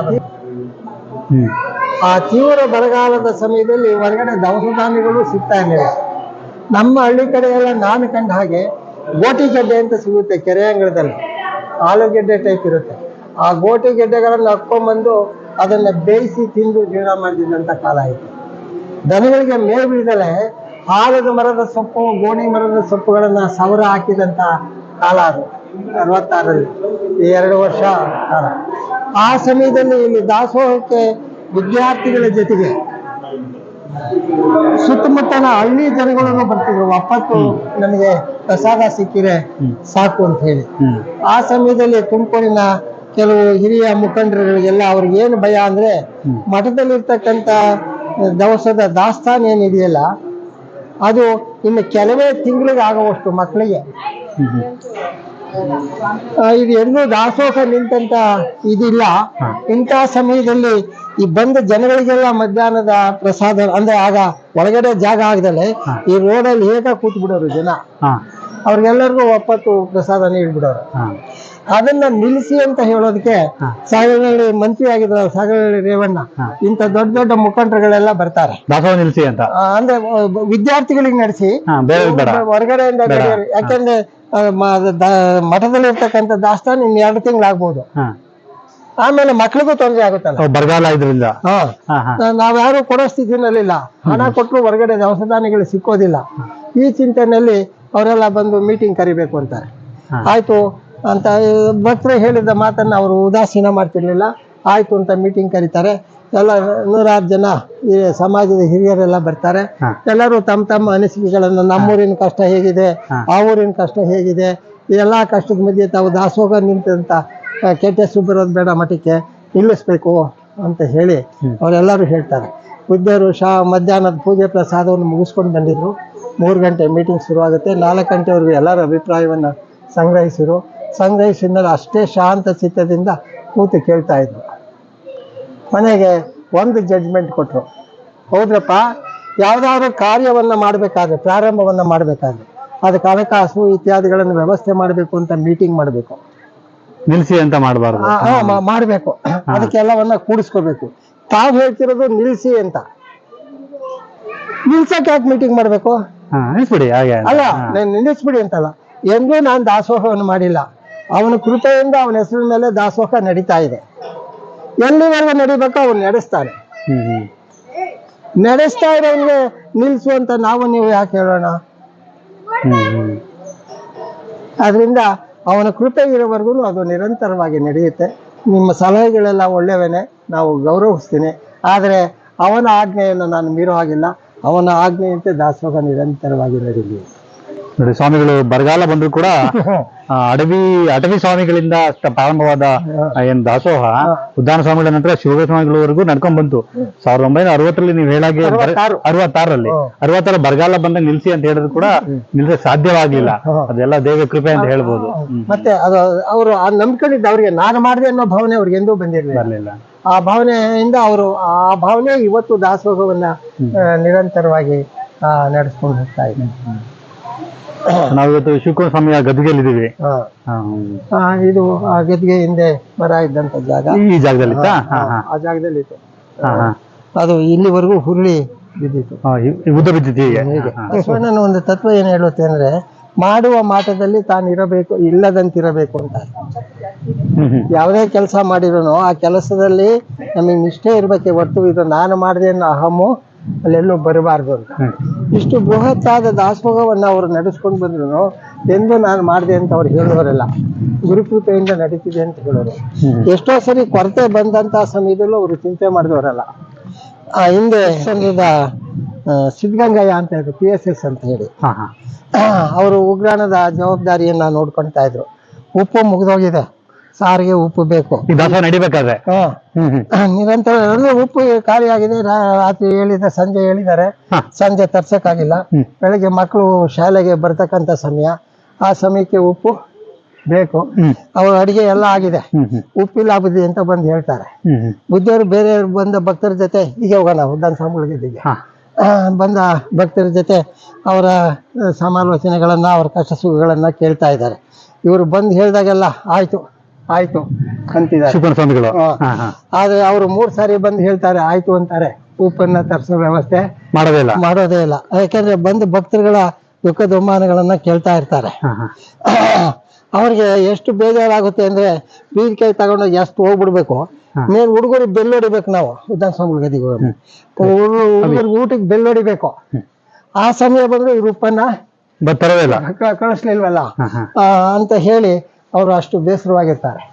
ಆ ತೀವ್ರ ಬರಗಾಲದ ಸಮಯದಲ್ಲಿ ಹೊರಗಡೆ ದವಸಧಾನ್ಯಗಳು ಸಿಗ್ತಾ ಇರಲಿಲ್ಲ. ನಮ್ಮ ಹಳ್ಳಿ ಕಡೆ ಎಲ್ಲ ನಾನು ಕಂಡ ಹಾಗೆ ಗೋಟಿ ಗೆಡ್ಡೆ ಅಂತ ಸಿಗುತ್ತೆ ಕೆರೆ ಅಂಗಳದಲ್ಲಿ. ಆಲೂಗೆಡ್ಡೆ ಟೈಪ್ ಇರುತ್ತೆ. ಆ ಗೋಟಿ ಗೆಡ್ಡೆಗಳನ್ನು ಹಕ್ಕೊಂಬಂದು ಅದನ್ನ ಬೇಯಿಸಿ ತಿಂದು ಜೀವನ ಮಾಡಿದಂತ ಕಾಲ ಆಯಿತು. ದನಗಳಿಗೆ ಮೇವು ಬೀಳದಲೆ ಆಲದ ಮರದ ಸೊಪ್ಪು, ಗೋಣಿ ಮರದ ಸೊಪ್ಪುಗಳನ್ನ ಸವರ ಹಾಕಿದಂತ ಕಾಲ ಅದು. ಅರವತ್ತಾರರಲ್ಲಿ. ಈ ಎರಡು ವರ್ಷ ಕಾಲ. ಆ ಸಮಯದಲ್ಲಿ ಇಲ್ಲಿ ದಾಸೋಹಕ್ಕೆ ವಿದ್ಯಾರ್ಥಿಗಳ ಜೊತೆಗೆ ಸುತ್ತಮುತ್ತಲ ಹಳ್ಳಿ ಜನಗಳನ್ನು ಬರ್ತಿದ್ರು. ಅಪ್ಪತ್ತು ನಮಗೆ ಪ್ರಸಾದ ಸಿಕ್ಕಿರೆ ಸಾಕು ಅಂತ ಹೇಳಿ. ಆ ಸಮಯದಲ್ಲಿ ತುಮಕೂರಿನ ಕೆಲವು ಹಿರಿಯ ಮುಖಂಡರುಗಳಿಗೆಲ್ಲ ಅವ್ರಿಗೆ ಏನು ಭಯ ಅಂದ್ರೆ ಮಠದಲ್ಲಿರ್ತಕ್ಕಂಥ ದವಸದ ದಾಸ್ತಾನ ಏನಿದೆಯಲ್ಲ ಅದು ಇನ್ನು ಕೆಲವೇ ತಿಂಗಳಿಗೆ ಆಗುವಷ್ಟು ಮಕ್ಕಳಿಗೆ. ಇದು ಎಲ್ಲೂ ದಾಸೋಹ ನಿಂತಂತ ಇದಿಲ್ಲ. ಇಂತಹ ಸಮಯದಲ್ಲಿ ಈ ಬಂದ ಜನಗಳಿಗೆಲ್ಲ ಮಧ್ಯಾಹ್ನದ ಪ್ರಸಾದ ಅಂದ್ರೆ ಆಗ ಒಳಗಡೆ ಜಾಗ ಆಗದಲೆ ಈ ರೋಡಲ್ಲಿ ಹೇಗ ಕೂತ್ ಬಿಡೋರು ಜನ ಅವ್ರಿಗೆಲ್ಲರಿಗೂ ಒಪ್ಪತ್ತು ಪ್ರಸಾದ ನೀಡ್ಬಿಡೋರು ಅದನ್ನ ನಿಲ್ಲಿಸಿ ಅಂತ ಹೇಳೋದಕ್ಕೆ ಸಾಗರಹಳ್ಳಿ ಮಂತ್ರಿ ಆಗಿದ್ರು ಸಾಗರಹಳ್ಳಿ ರೇವಣ್ಣ ಇಂತ ದೊಡ್ಡ ದೊಡ್ಡ ಮುಖಂಡರುಗಳೆಲ್ಲ ಬರ್ತಾರೆ. ನಿಲ್ಸಿ ಅಂತ? ಅಂದ್ರೆ ವಿದ್ಯಾರ್ಥಿಗಳಿಗೆ ನಡೆಸಿ. ಹೊರಗಡೆಯಿಂದ. ಯಾಕಂದ್ರೆ ಮಠದಲ್ಲಿ ಇರ್ತಕ್ಕಂಥ ದಾಸ್ತಾನು ಇನ್ ಎರಡು ತಿಂಗಳಾಗ್ಬೋದು ಆಮೇಲೆ ಮಕ್ಳಿಗೂ ತೊಂದರೆ ಆಗುತ್ತಲ್ಲ. ಬರಗಾಲ ಇದ್ರಿಂದ? ನಾವ್ಯಾರು ಕೊಡೋ ಸ್ಥಿತಿನಲ್ಲಿಲ್ಲ. ಹಣ ಕೊಟ್ಟರು ಹೊರಗಡೆ ದವಸಧಾನ್ಯಗಳು ಸಿಕ್ಕೋದಿಲ್ಲ. ಈ ಚಿಂತನೆಯಲ್ಲಿ ಅವರೆಲ್ಲ ಬಂದು ಮೀಟಿಂಗ್ ಕರಿಬೇಕು ಅಂತಾರೆ. ಆಯ್ತು ಅಂತ ಭಕ್ತರು ಹೇಳಿದ ಮಾತನ್ನ ಅವರು ಉದಾಸೀನ ಮಾಡ್ತಿರ್ಲಿಲ್ಲ. ಆಯ್ತು ಅಂತ ಮೀಟಿಂಗ್ ಕರೀತಾರೆ. ಎಲ್ಲ ನೂರಾರು ಜನ ಈ ಸಮಾಜದ ಹಿರಿಯರೆಲ್ಲ ಬರ್ತಾರೆ. ಎಲ್ಲರೂ ತಮ್ಮ ತಮ್ಮ ಅನಿಸಿಕೆಗಳನ್ನು ನಮ್ಮೂರಿನ ಕಷ್ಟ ಹೇಗಿದೆ ಆ ಊರಿನ ಕಷ್ಟ ಹೇಗಿದೆ ಎಲ್ಲ ಕಷ್ಟದ ಮಧ್ಯೆ ತಾವು ದಾಸೋಗ ನಿಂತಂತ ಕೆ ಕೆಟ್ಟ ಎಸ್ ಬರೋದು ಬೇಡ ಮಠಕ್ಕೆ ನಿಲ್ಲಿಸ್ಬೇಕು ಅಂತ ಹೇಳಿ ಅವರೆಲ್ಲರೂ ಹೇಳ್ತಾರೆ. ಬುದ್ಧರು ಶಾ ಮಧ್ಯಾಹ್ನದ ಪೂಜೆ ಪ್ರಸಾದವನ್ನು ಮುಗಿಸ್ಕೊಂಡು ಬಂದಿದ್ರು. ಮೂರು ಗಂಟೆ ಮೀಟಿಂಗ್ ಶುರುವಾಗುತ್ತೆ. ನಾಲ್ಕು ಗಂಟೆವರೆಗೂ ಎಲ್ಲರ ಅಭಿಪ್ರಾಯವನ್ನು ಸಂಗ್ರಹಿಸಿದ್ರು ಸಂಗ್ರಹಿಸಿದ ಮೇಲೆ ಅಷ್ಟೇ ಶಾಂತ ಚಿತ್ತದಿಂದ ಕೂತು ಕೇಳ್ತಾ ಇದ್ರು. ಕೊನೆಗೆ ಒಂದು ಜಡ್ಜ್ಮೆಂಟ್ ಕೊಟ್ಟರು ಹೌದ್ರಪ್ಪ ಯಾವುದಾದ್ರು ಕಾರ್ಯವನ್ನು ಮಾಡಬೇಕಾದ್ರೆ ಪ್ರಾರಂಭವನ್ನು ಮಾಡಬೇಕಾದ್ರೆ ಅದಕ್ಕೆ ಹಣಕಾಸು ಇತ್ಯಾದಿಗಳನ್ನು ವ್ಯವಸ್ಥೆ ಮಾಡಬೇಕು ಅಂತ ಮೀಟಿಂಗ್ ಮಾಡಬೇಕು. ನಿಲ್ಸಿ ಅಂತ ಮಾಡಬಾರ್ದು. ಮಾಡಬೇಕು. ಅದಕ್ಕೆಲ್ಲವನ್ನ ಕೂಡಿಸ್ಕೋಬೇಕು. ತಾವು ಹೇಳ್ತಿರೋದು ನಿಲ್ಲಿಸಿ ಅಂತ. ನಿಲ್ಸಕ್ಕೆ ಯಾಕೆ ಮೀಟಿಂಗ್ ಮಾಡ್ಬೇಕು? ಹಾ ನಿಲ್ಸ್ಬಿಡಿ ಹಾಗೆ ಅಲ್ಲ ನಾನು ನಿಲ್ಲಿಸ್ಬಿಡಿ ಅಂತಲ್ಲ. ಎಂದೂ ನಾನು ದಾಸೋಹವನ್ನು ಮಾಡಿಲ್ಲ. ಅವನ ಕೃಪೆಯಿಂದ ಅವನ ಹೆಸರಿನ ಮೇಲೆ ದಾಸೋಹ ನಡೀತಾ ಇದೆ. ಎಲ್ಲಿವರೆಗೂ ನಡಿಬೇಕೋ ಅವನು ನಡೆಸ್ತಾನೆ. ಹ್ಮ್ ಹ್ಮ್. ನಡೆಸ್ತಾ ಇರೋನ್ಗೆ ನಿಲ್ಸು ಅಂತ ನಾವು ನೀವು ಯಾಕೆ ಹೇಳೋಣ? ಹ್ಮ್ ಹ್ಮ್. ಅದರಿಂದ ಅವನ ಕೃಪೆ ಇರೋವರೆಗೂ ಅದು ನಿರಂತರವಾಗಿ ನಡೆಯುತ್ತೆ. ನಿಮ್ಮ ಸಲಹೆಗಳೆಲ್ಲ ಒಳ್ಳೆಯವೇನೆ. ನಾವು ಗೌರವಿಸ್ತೀನಿ. ಆದರೆ ಅವನ ಆಜ್ಞೆಯನ್ನು ನಾನು ಮೀರೋ ಹಾಗಿಲ್ಲ. ಅವನ ಆಜ್ಞೆಯಂತೆ ದಾಸೋಹ ನಿರಂತರವಾಗಿ ನಡೀಲಿ ನೋಡಿ ಸ್ವಾಮಿಗಳು ಬರಗಾಲ ಬಂದ್ರು ಕೂಡ ಅಡವಿ ಅಡವಿ ಅಟವಿ ಸ್ವಾಮಿಗಳಿಂದ ಪ್ರಾರಂಭವಾದ ಆ, ಏನ್ ದಾಸೋಹ ಉದ್ದಾನ ಸ್ವಾಮಿಗಳ ನಂತರ ಶಿವಗ ಸ್ವಾಮಿಗಳವರೆಗೂ ನಡ್ಕೊಂಡ್ ಬಂತು ಸಾವಿರದ ಒಂಬೈನೂರ ಅರವತ್ತರಲ್ಲಿ ನೀವು ಹೇಳಾಗೆ ಬರ- ಅರವತ್ತಾರು. ಅರವತ್ತಾರರಲ್ಲಿ. ಅರವತ್ತರ ಬರಗಾಲ ಬಂದಾಗ ನಿಲ್ಸಿ ಅಂತ ಹೇಳಿದ್ರು ಕೂಡ ನಿಲ್ಸ ಸಾಧ್ಯವಾಗ್ಲಿಲ್ಲ. ಅದೆಲ್ಲ ದೇವ ಕೃಪೆ ಅಂತ ಹೇಳ್ಬೋದು. ಹ್ಮ್. ಮತ್ತೆ ಅದು ಅವರು ಆ ನಂಬ್ಕೊಂಡಿದ್ದ ಅವ್ರಿಗೆ ನಾನು ಮಾಡಿದೆ ಅನ್ನೋ ಭಾವನೆ ಅವ್ರಿಗೆ ಎಂದೂ ಬಂದಿರಲಿಲ್ಲ. ಬರ್ಲಿಲ್ಲ. ಆ ಭಾವನೆಯಿಂದ ಅವರು ಆ ಭಾವನೆ ಇವತ್ತು ದಾಸೋಹವನ್ನ ನಿರಂತರವಾಗಿ ಆ, ನಡೆಸ್ಕೊಂಡು ಹೋಗ್ತಾ ಇದೆ. ನಾವಿವತ್ತು ಶಿವಕುಮಾರ ಸ್ವಾಮಿಯ ಆ, ಇದು ಆ ಗದ್ದಿಗೆ ಹಿಂದೆ ಮರ ಇದ್ದಂತ ಜಾಗ. ಈ ಜಾಗದಲ್ಲಿ ಆ ಜಾಗದಲ್ಲಿ ಇತ್ತು ಅದು ಇಲ್ಲಿವರೆಗೂ ಹುರುಳಿ ಬಿದ್ದಿತ್ತು. ಉದ್ದ ಬಿದ್ದಿತ್ತು ಒಂದು ತತ್ವ ಏನ್ ಹೇಳುತ್ತೆ ಅಂದ್ರೆ ಮಾಡುವ ಮಾಟದಲ್ಲಿ ತಾನು ಇರಬೇಕು ಇಲ್ಲದಂತಿರಬೇಕು ಅಂತ. ಯಾವುದೇ ಕೆಲಸ ಮಾಡಿರೋನು ಆ ಕೆಲಸದಲ್ಲಿ ನಮಗೆ ನಿಷ್ಠೆ ಇರಬೇಕೆ ಹೊರ್ತು ಇದು ನಾನು ಮಾಡಿದೆ ಅನ್ನೋ ಅಹಮು ಅಲ್ಲೆಲ್ಲೂ ಬರಬಾರ್ದು ಅಂತ. ಇಷ್ಟು ಬೃಹತ್ತಾದ ದಾಸೋಹವನ್ನು ಅವರು ನಡೆಸ್ಕೊಂಡು ಬಂದ್ರು ಎಂದು ನಾನು ಮಾಡಿದೆ ಅಂತ ಅವ್ರು ಹೇಳೋರಲ್ಲ. ಗುರುಕೃಪೆಯಿಂದ ನಡೀತಿದೆ ಅಂತ ಹೇಳೋರು. ಎಷ್ಟೋ ಸರಿ ಕೊರತೆ ಬಂದಂತಹ ಸಮಯದಲ್ಲೂ ಅವರು ಚಿಂತೆ ಮಾಡಿದವರಲ್ಲ. ಆ ಹಿಂದೆ ಸಂಘದ ಸಿದ್ಧಗಂಗಯ್ಯ ಅಂತ ಇದ್ರು ಪಿ ಎಸ್ ಎಸ್ ಅಂತ ಹೇಳಿ. ಹಾ ಹಾ. ಅವರು ಉಗ್ರಾಣದ ಜವಾಬ್ದಾರಿಯನ್ನ ನೋಡ್ಕೊಳ್ತಾ ಇದ್ರು. ಉಪ್ಪು ಮುಗಿದೋಗಿದೆ. ಸಾರಿಗೆ ಉಪ್ಪು ಬೇಕು. ಈ ನಡಿಬೇಕಾದ್ರೆ? ಹಾ. ಹ್ಮ್ ಹ್ಮ್. ನಿರಂತರ ಅಂದ್ರೆ ಉಪ್ಪು ಖಾಲಿಯಾಗಿದೆ. ರಾ- ರಾತ್ರಿ ಹೇಳಿದ ಸಂಜೆ ಹೇಳಿದ್ದಾರೆ. ಹಾ. ಸಂಜೆ ತರ್ಸಕ್ಕಾಗಿಲ್ಲ. ಬೆಳಿಗ್ಗೆ ಬೆಳಗ್ಗೆ ಮಕ್ಕಳು ಶಾಲೆಗೆ ಬರ್ತಕ್ಕಂತ ಸಮಯ. ಆ ಸಮಯಕ್ಕೆ ಉಪ್ಪು ಬೇಕು. ಹ್ಮ್. ಅವ್ರ ಅಡಿಗೆ ಎಲ್ಲ ಆಗಿದೆ. ಹ್ಮ್ ಹ್ಮ್. ಉಪ್ಪಿಲ್ಲ ಬುದ್ಧಿ ಅಂತ ಬಂದು ಹೇಳ್ತಾರೆ. ಹ್ಮ್ ಹ್ಮ್. ಬುದ್ಧಿಯವರು ಬೇರೆ ಬಂದ ಭಕ್ತರ ಜೊತೆ ಹೀಗೆ ಹೋಗೋಣ. ಉದ್ದಾನ ಸಾಮಗ್ರಿಗೆ ಹಾ. ಬಂದ ಭಕ್ತರ ಜೊತೆ ಅವರ ಸಮಾಲೋಚನೆಗಳನ್ನು ಅವರ ಕಷ್ಟ ಸುಖಗಳನ್ನು ಕೇಳ್ತಾ ಇದ್ದಾರೆ. ಇವರು ಬಂದು ಹೇಳಿದಾಗೆಲ್ಲ ಆಯಿತು ಆಯಿತು ಅಂತಿದ್ದಾರೆ. ಆದರೆ ಸ್ವಾಮಿಗಳು. ಅವರು ಮೂರು ಸಾರಿ ಬಂದು ಹೇಳ್ತಾರೆ ಆಯಿತು ಅಂತಾರೆ. ಉಪ್ಪನ್ನ ತರಿಸೋ ವ್ಯವಸ್ಥೆ ಮಾಡೋದೇ ಇಲ್ಲ. ಮಾಡೋದೇ ಇಲ್ಲ. ಯಾಕೆಂದರೆ ಬಂದು ಭಕ್ತರುಗಳ ದುಃಖ ದುಮ್ಮಾನಗಳನ್ನು ಕೇಳ್ತಾ ಇರ್ತಾರೆ. ಅವ್ರಿಗೆ ಎಷ್ಟು ಬೇಜಾರಾಗುತ್ತೆ ಅಂದ್ರೆ ಬೀದಿಕಾಯಿ ತಗೊಂಡೋಗಿ ಎಷ್ಟು ಹೋಗ್ಬಿಡ್ಬೇಕು. ಮೇಲ್ ಹುಡುಗರಿಗೆ ಬೆಲ್ ಹೊಡಿಬೇಕು ನಾವು ವಿಧಾನಸಭೆ ಗದಿಗೆ ಹುಡುಗರಿಗೆ ಊಟಕ್ಕೆ ಬೆಲ್ ಹೊಡಿಬೇಕು. ಆ ಸಮಯ ಬಂದ್ರೆ ಇವ್ರ ಉಪ್ಪನ್ನ ಕಳಿಸ್ಲಿಲ್ವಲ್ಲ? ಅಂತ ಹೇಳಿ ಅವರು ಅಷ್ಟು ಬೇಸರವಾಗಿರ್ತಾರೆ.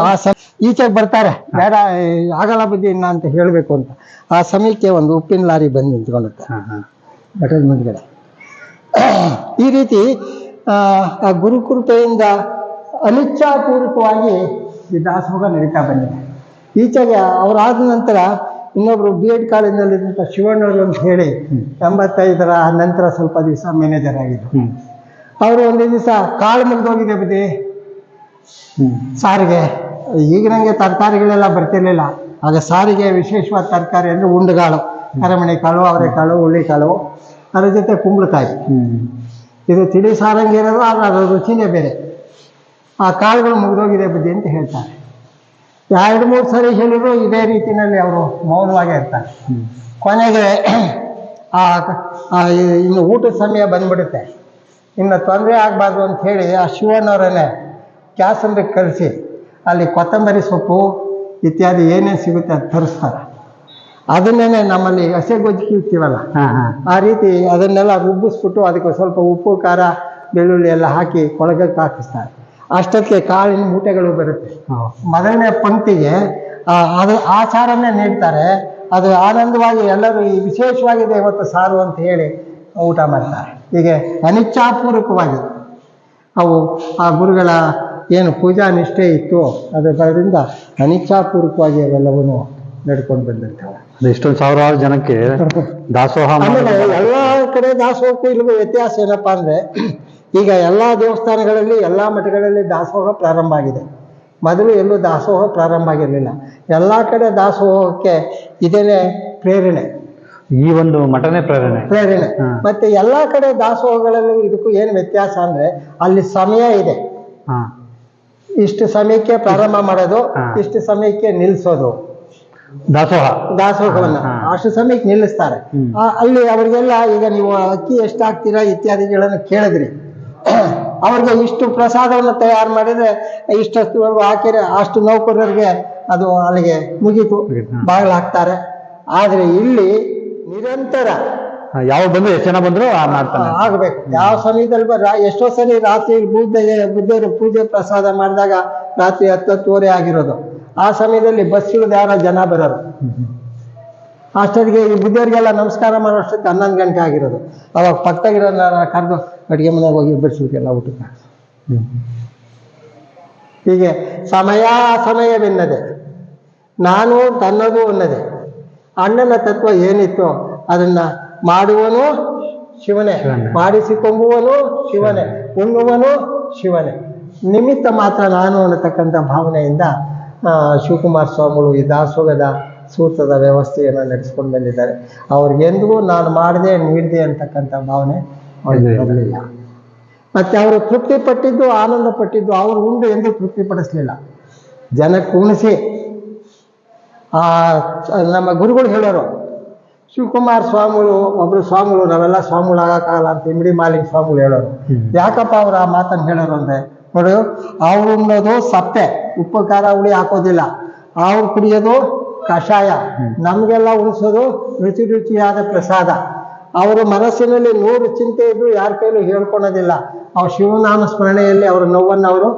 ಆ ಈಚೆಗೆ ಬರ್ತಾರೆ. ಬೇಡ ಆಗಲ್ಲ ಬುದ್ಧಿ ಇನ್ನ ಅಂತ ಹೇಳಬೇಕು ಅಂತ. ಆ ಸಮಯಕ್ಕೆ ಒಂದು ಉಪ್ಪಿನ ಲಾರಿ ಬಂದು ನಿಂತ್ಕೊಳ್ಳುತ್ತೆ. ಬಟ್ಟೆ ಮುಂದ್ಗಡೆ. ಈ ರೀತಿ ಆ, ಆ ಗುರುಕೃಪೆಯಿಂದ ಅನಿಚ್ಛಾಪೂರ್ವಕವಾಗಿ ದಾಸೋಹ ನಡೀತಾ ಬಂದಿದೆ. ಈಚೆಗೆ ಅವರಾದ ನಂತರ ಇನ್ನೊಬ್ರು ಬಿ ಎಡ್ ಕಾಲೇಜಿನಲ್ಲಿದ್ದಂಥ ಶಿವಣ್ಣವರು ಅಂತ ಹೇಳಿ ಎಂಬತ್ತೈದರ ನಂತರ ಸ್ವಲ್ಪ ದಿವಸ ಮ್ಯಾನೇಜರ್ ಆಗಿದ್ದರು ಅವರು ಒಂದು ದಿವಸ ಕಾಳು ಮುಗಿದೋಗಿದೆ ಹ್ಮ್. ಸಾರಿಗೆ. ಈಗ ನಂಗೆ ತರಕಾರಿಗಳೆಲ್ಲ ಬರ್ತಿರ್ಲಿಲ್ಲ. ಆಗ ಸಾರಿಗೆ ವಿಶೇಷವಾದ ತರಕಾರಿ ಅಂದರೆ ಉಂಡುಗಾಳು ಅರಮನೆ ಕಾಳು ಅವರೆಕಾಳು ಹುಳ್ಳಿಕಾಳು ಅದ್ರ ಜೊತೆ ಕುಂಬಳಕಾಯಿ. ಇದು ತಿಳಿ ಸಾರಂಗೆ ಇರೋದು ಆದ್ರೆ ಅದರ ರುಚಿನೇ ಬೇರೆ. ಆ ಕಾಳುಗಳು ಮುಗಿದೋಗಿದೆ ಬುದ್ಧಿ ಅಂತ ಹೇಳ್ತಾರೆ. ಎರಡು ಮೂರು ಸರಿ ಹೇಳಿದ್ರು ಇದೇ ರೀತಿಯಲ್ಲಿ ಅವರು ಮೌನವಾಗೇ ಇರ್ತಾರೆ. ಕೊನೆಗೆ ಆ ಇನ್ನು ಊಟದ ಸಮಯ ಬಂದ್ಬಿಡುತ್ತೆ. ಇನ್ನು ತೊಂದರೆ ಆಗಬಾರ್ದು ಅಂತ ಹೇಳಿ ಆ ಶಿವಣ್ಣವರನ್ನೇ ಕ್ಯಾಸಂದ್ರೆ ಕಲಿಸಿ ಅಲ್ಲಿ ಕೊತ್ತಂಬರಿ ಸೊಪ್ಪು ಇತ್ಯಾದಿ ಏನೇನು ಸಿಗುತ್ತೆ ಅದು ತರಿಸ್ತಾರೆ. ಅದನ್ನೇ ನಮ್ಮಲ್ಲಿ ಹಸೆ ಗೊಜ್ಜು ಇರ್ತೀವಲ್ಲ ಆ ರೀತಿ ಅದನ್ನೆಲ್ಲ ರುಬ್ಬಿಸ್ಬಿಟ್ಟು ಅದಕ್ಕೆ ಸ್ವಲ್ಪ ಉಪ್ಪು ಖಾರ ಬೆಳ್ಳುಳ್ಳಿ ಎಲ್ಲ ಹಾಕಿ ಕೊಳಗಕ್ಕೆ ಹಾಕಿಸ್ತಾರೆ. ಅಷ್ಟೊತ್ತಿಗೆ ಕಾಳಿನ ಮೂಟೆಗಳು ಬರುತ್ತೆ. ಮೊದಲನೇ ಪಂಕ್ತಿಗೆ ಆ, ಅದು ಆಚಾರನೇ ನೀಡ್ತಾರೆ. ಅದು ಆನಂದವಾಗಿ ಎಲ್ಲರೂ ಈ ವಿಶೇಷವಾಗಿದೆ ಇವತ್ತು ಸಾರು ಅಂತ ಹೇಳಿ ಊಟ ಮಾಡ್ತಾರೆ. ಹೀಗೆ ಅನಿಚ್ಛಾಪೂರ್ವಕವಾಗಿ. ಅವು ಆ ಗುರುಗಳ ಏನು ಪೂಜಾ ನಿಷ್ಠೆ ಇತ್ತು ಅದರಿಂದ ಅನಿಚ್ಛಾಪೂರ್ವಕವಾಗಿ ಅವೆಲ್ಲವೂ ನಡ್ಕೊಂಡು ಬಂದಿರ್ತವೆ. ಇಷ್ಟೊಂದು ಸಾವಿರಾರು ಜನಕ್ಕೆ ದಾಸೋಹ ಆಮೇಲೆ ಎಲ್ಲ ಕಡೆ ದಾಸೋಹಕ್ಕೂ ಇಲ್ಲಿಗೂ ವ್ಯತ್ಯಾಸ ಏನಪ್ಪಾ ಅಂದ್ರೆ ಈಗ ಎಲ್ಲಾ ದೇವಸ್ಥಾನಗಳಲ್ಲಿ ಎಲ್ಲಾ ಮಠಗಳಲ್ಲಿ ದಾಸೋಹ ಪ್ರಾರಂಭ ಆಗಿದೆ. ಮೊದಲು ಎಲ್ಲೂ ದಾಸೋಹ ಪ್ರಾರಂಭ ಆಗಿರಲಿಲ್ಲ. ಎಲ್ಲಾ ಕಡೆ ದಾಸೋಹಕ್ಕೆ ಇದೇನೆ ಪ್ರೇರಣೆ. ಈ ಒಂದು ಮಠನೇ ಪ್ರೇರಣೆ. ಪ್ರೇರಣೆ. ಮತ್ತೆ ಎಲ್ಲಾ ಕಡೆ ದಾಸೋಹಗಳಲ್ಲಿ ಇದಕ್ಕೂ ಏನು ವ್ಯತ್ಯಾಸ ಅಂದ್ರೆ ಅಲ್ಲಿ ಸಮಯ ಇದೆ. ಇಷ್ಟು ಸಮಯಕ್ಕೆ ಪ್ರಾರಂಭ ಮಾಡೋದು. ಇಷ್ಟು ಸಮಯಕ್ಕೆ ನಿಲ್ಲಿಸೋದು ದಾಸೋಹ. ದಾಸೋಹವನ್ನ. ಅಷ್ಟು ಸಮಯಕ್ಕೆ ನಿಲ್ಲಿಸ್ತಾರೆ. ಅಲ್ಲಿ ಅವರಿಗೆಲ್ಲ ಈಗ ನೀವು ಅಕ್ಕಿ ಎಷ್ಟು ಹಾಕ್ತೀರಾ ಇತ್ಯಾದಿಗಳನ್ನು ಕೇಳಿದ್ರಿ. ಅವ್ರಿಗೆ ಇಷ್ಟು ಪ್ರಸಾದವನ್ನು ತಯಾರು ಮಾಡಿದ್ರೆ ಇಷ್ಟು ಹಾಕಿದ್ರೆ ಅಷ್ಟು ನೌಕರರಿಗೆ ಅದು ಅಲ್ಲಿಗೆ ಮುಗೀತು. ಹಾಕ್ತಾರೆ. ಆದ್ರೆ ಇಲ್ಲಿ ನಿರಂತರ ಯಾವ ಬಂದ್ರು ಎಷ್ಟು ಜನ ಬಂದ್ರು ಆಗ್ಬೇಕು. ಯಾವ ಸಮಯದಲ್ಲಿ ಬರ ಎಷ್ಟೋ ಸರಿ ರಾತ್ರಿ ಬುದ್ಧಗೆ ಬುದ್ಧರು ಪೂಜೆ ಪ್ರಸಾದ ಮಾಡಿದಾಗ ರಾತ್ರಿ ಹತ್ತು ಹತ್ತುವರೆ ಆಗಿರೋದು. ಆ ಸಮಯದಲ್ಲಿ ಬಸ್ ಇಳಿದ ಯಾರೋ ಜನ ಬರೋರು. ಅಷ್ಟೊತ್ತಿಗೆ ಈ ಬುದ್ಧಿಯವರಿಗೆಲ್ಲ ನಮಸ್ಕಾರ ಮಾಡೋ ಅಷ್ಟೊತ್ತಿಗೆ ಹನ್ನೊಂದು ಗಂಟೆ ಆಗಿರೋದು. ಅವಾಗ ಪಕ್ಕದಾಗಿರೋ ಕರೆದು ಅಡುಗೆ ಮನೆಗೆ ಹೋಗಿ ಬಿಡಿಸ್ಬೇಕೆಲ್ಲ ಊಟಕ್ಕೆ. ಹೀಗೆ ಸಮಯ ಸಮಯವೆನ್ನದೆ. ನಾನು ತನ್ನದು ಅನ್ನದೆ. ಅಣ್ಣನ ತತ್ವ ಏನಿತ್ತು ಅದನ್ನ ಮಾಡುವನು ಶಿವನೇ. ಮಾಡಿಸಿಕೊಂಬುವನು ಶಿವನೇ. ಉಣ್ಣುವನು ಶಿವನೇ. ನಿಮಿತ್ತ ಮಾತ್ರ ನಾನು ಅನ್ನತಕ್ಕಂಥ ಭಾವನೆಯಿಂದ ಶಿವಕುಮಾರ ಸ್ವಾಮಿಗಳು ಈ ದಾಸೋಗದ ಸೂತ್ರದ ವ್ಯವಸ್ಥೆಯನ್ನು ನಡೆಸ್ಕೊಂಡು ಬಂದಿದ್ದಾರೆ. ಅವ್ರಿಗೆಂದಿಗೂ ನಾನು ಮಾಡಿದೆ ನೀಡಿದೆ ಅಂತಕ್ಕಂಥ ಭಾವನೆ ಅವ್ರಿಗೆ ಬರಲಿಲ್ಲ. ಮತ್ತೆ ಅವರು ತೃಪ್ತಿ ಪಟ್ಟಿದ್ದು ಆನಂದ ಪಟ್ಟಿದ್ದು ಅವರು ಉಂಡು ಎಂದು ತೃಪ್ತಿ ಪಡಿಸ್ಲಿಲ್ಲ ಜನಕ್ಕೆ ಉಣಿಸಿ ಆ ನಮ್ಮ ಗುರುಗಳು ಹೇಳೋರು ಶಿವಕುಮಾರ್ ಸ್ವಾಮಿಗಳು ಒಬ್ರು ಸ್ವಾಮಿಗಳು ನಾವೆಲ್ಲ ಸ್ವಾಮಿಗಳು ಆಗಕ್ಕಾಗಲ್ಲ ಅಂತ ಇಮಿಡಿ ಮಾಲಿಂಗ್ ಸ್ವಾಮಿಗಳು ಹೇಳೋರು. ಯಾಕಪ್ಪ ಅವ್ರು ಆ ಮಾತನ್ನು ಹೇಳೋರು ಅಂದ್ರೆ ನೋಡು ಅವ್ರು ಉಣ್ಣೋದು ಸಪ್ಪೆ ಉಪ್ಪು ಖಾರ ಹುಳಿ ಹಾಕೋದಿಲ್ಲ. ಅವ್ರು ಕುಡಿಯೋದು ಕಷಾಯ. ನಮಗೆಲ್ಲ ಉಣಿಸೋದು ರುಚಿ ರುಚಿಯಾದ ಪ್ರಸಾದ. ಅವರ ಮನಸ್ಸಿನಲ್ಲಿ ನೂರು ಚಿಂತೆ ಇದ್ರು ಯಾರ ಕೈಲೂ ಹೇಳ್ಕೊಳೋದಿಲ್ಲ. ಅವ್ರ ಶಿವನಾಮ ಸ್ಮರಣೆಯಲ್ಲಿ ಅವರ ನೋವನ್ನು ಅವರು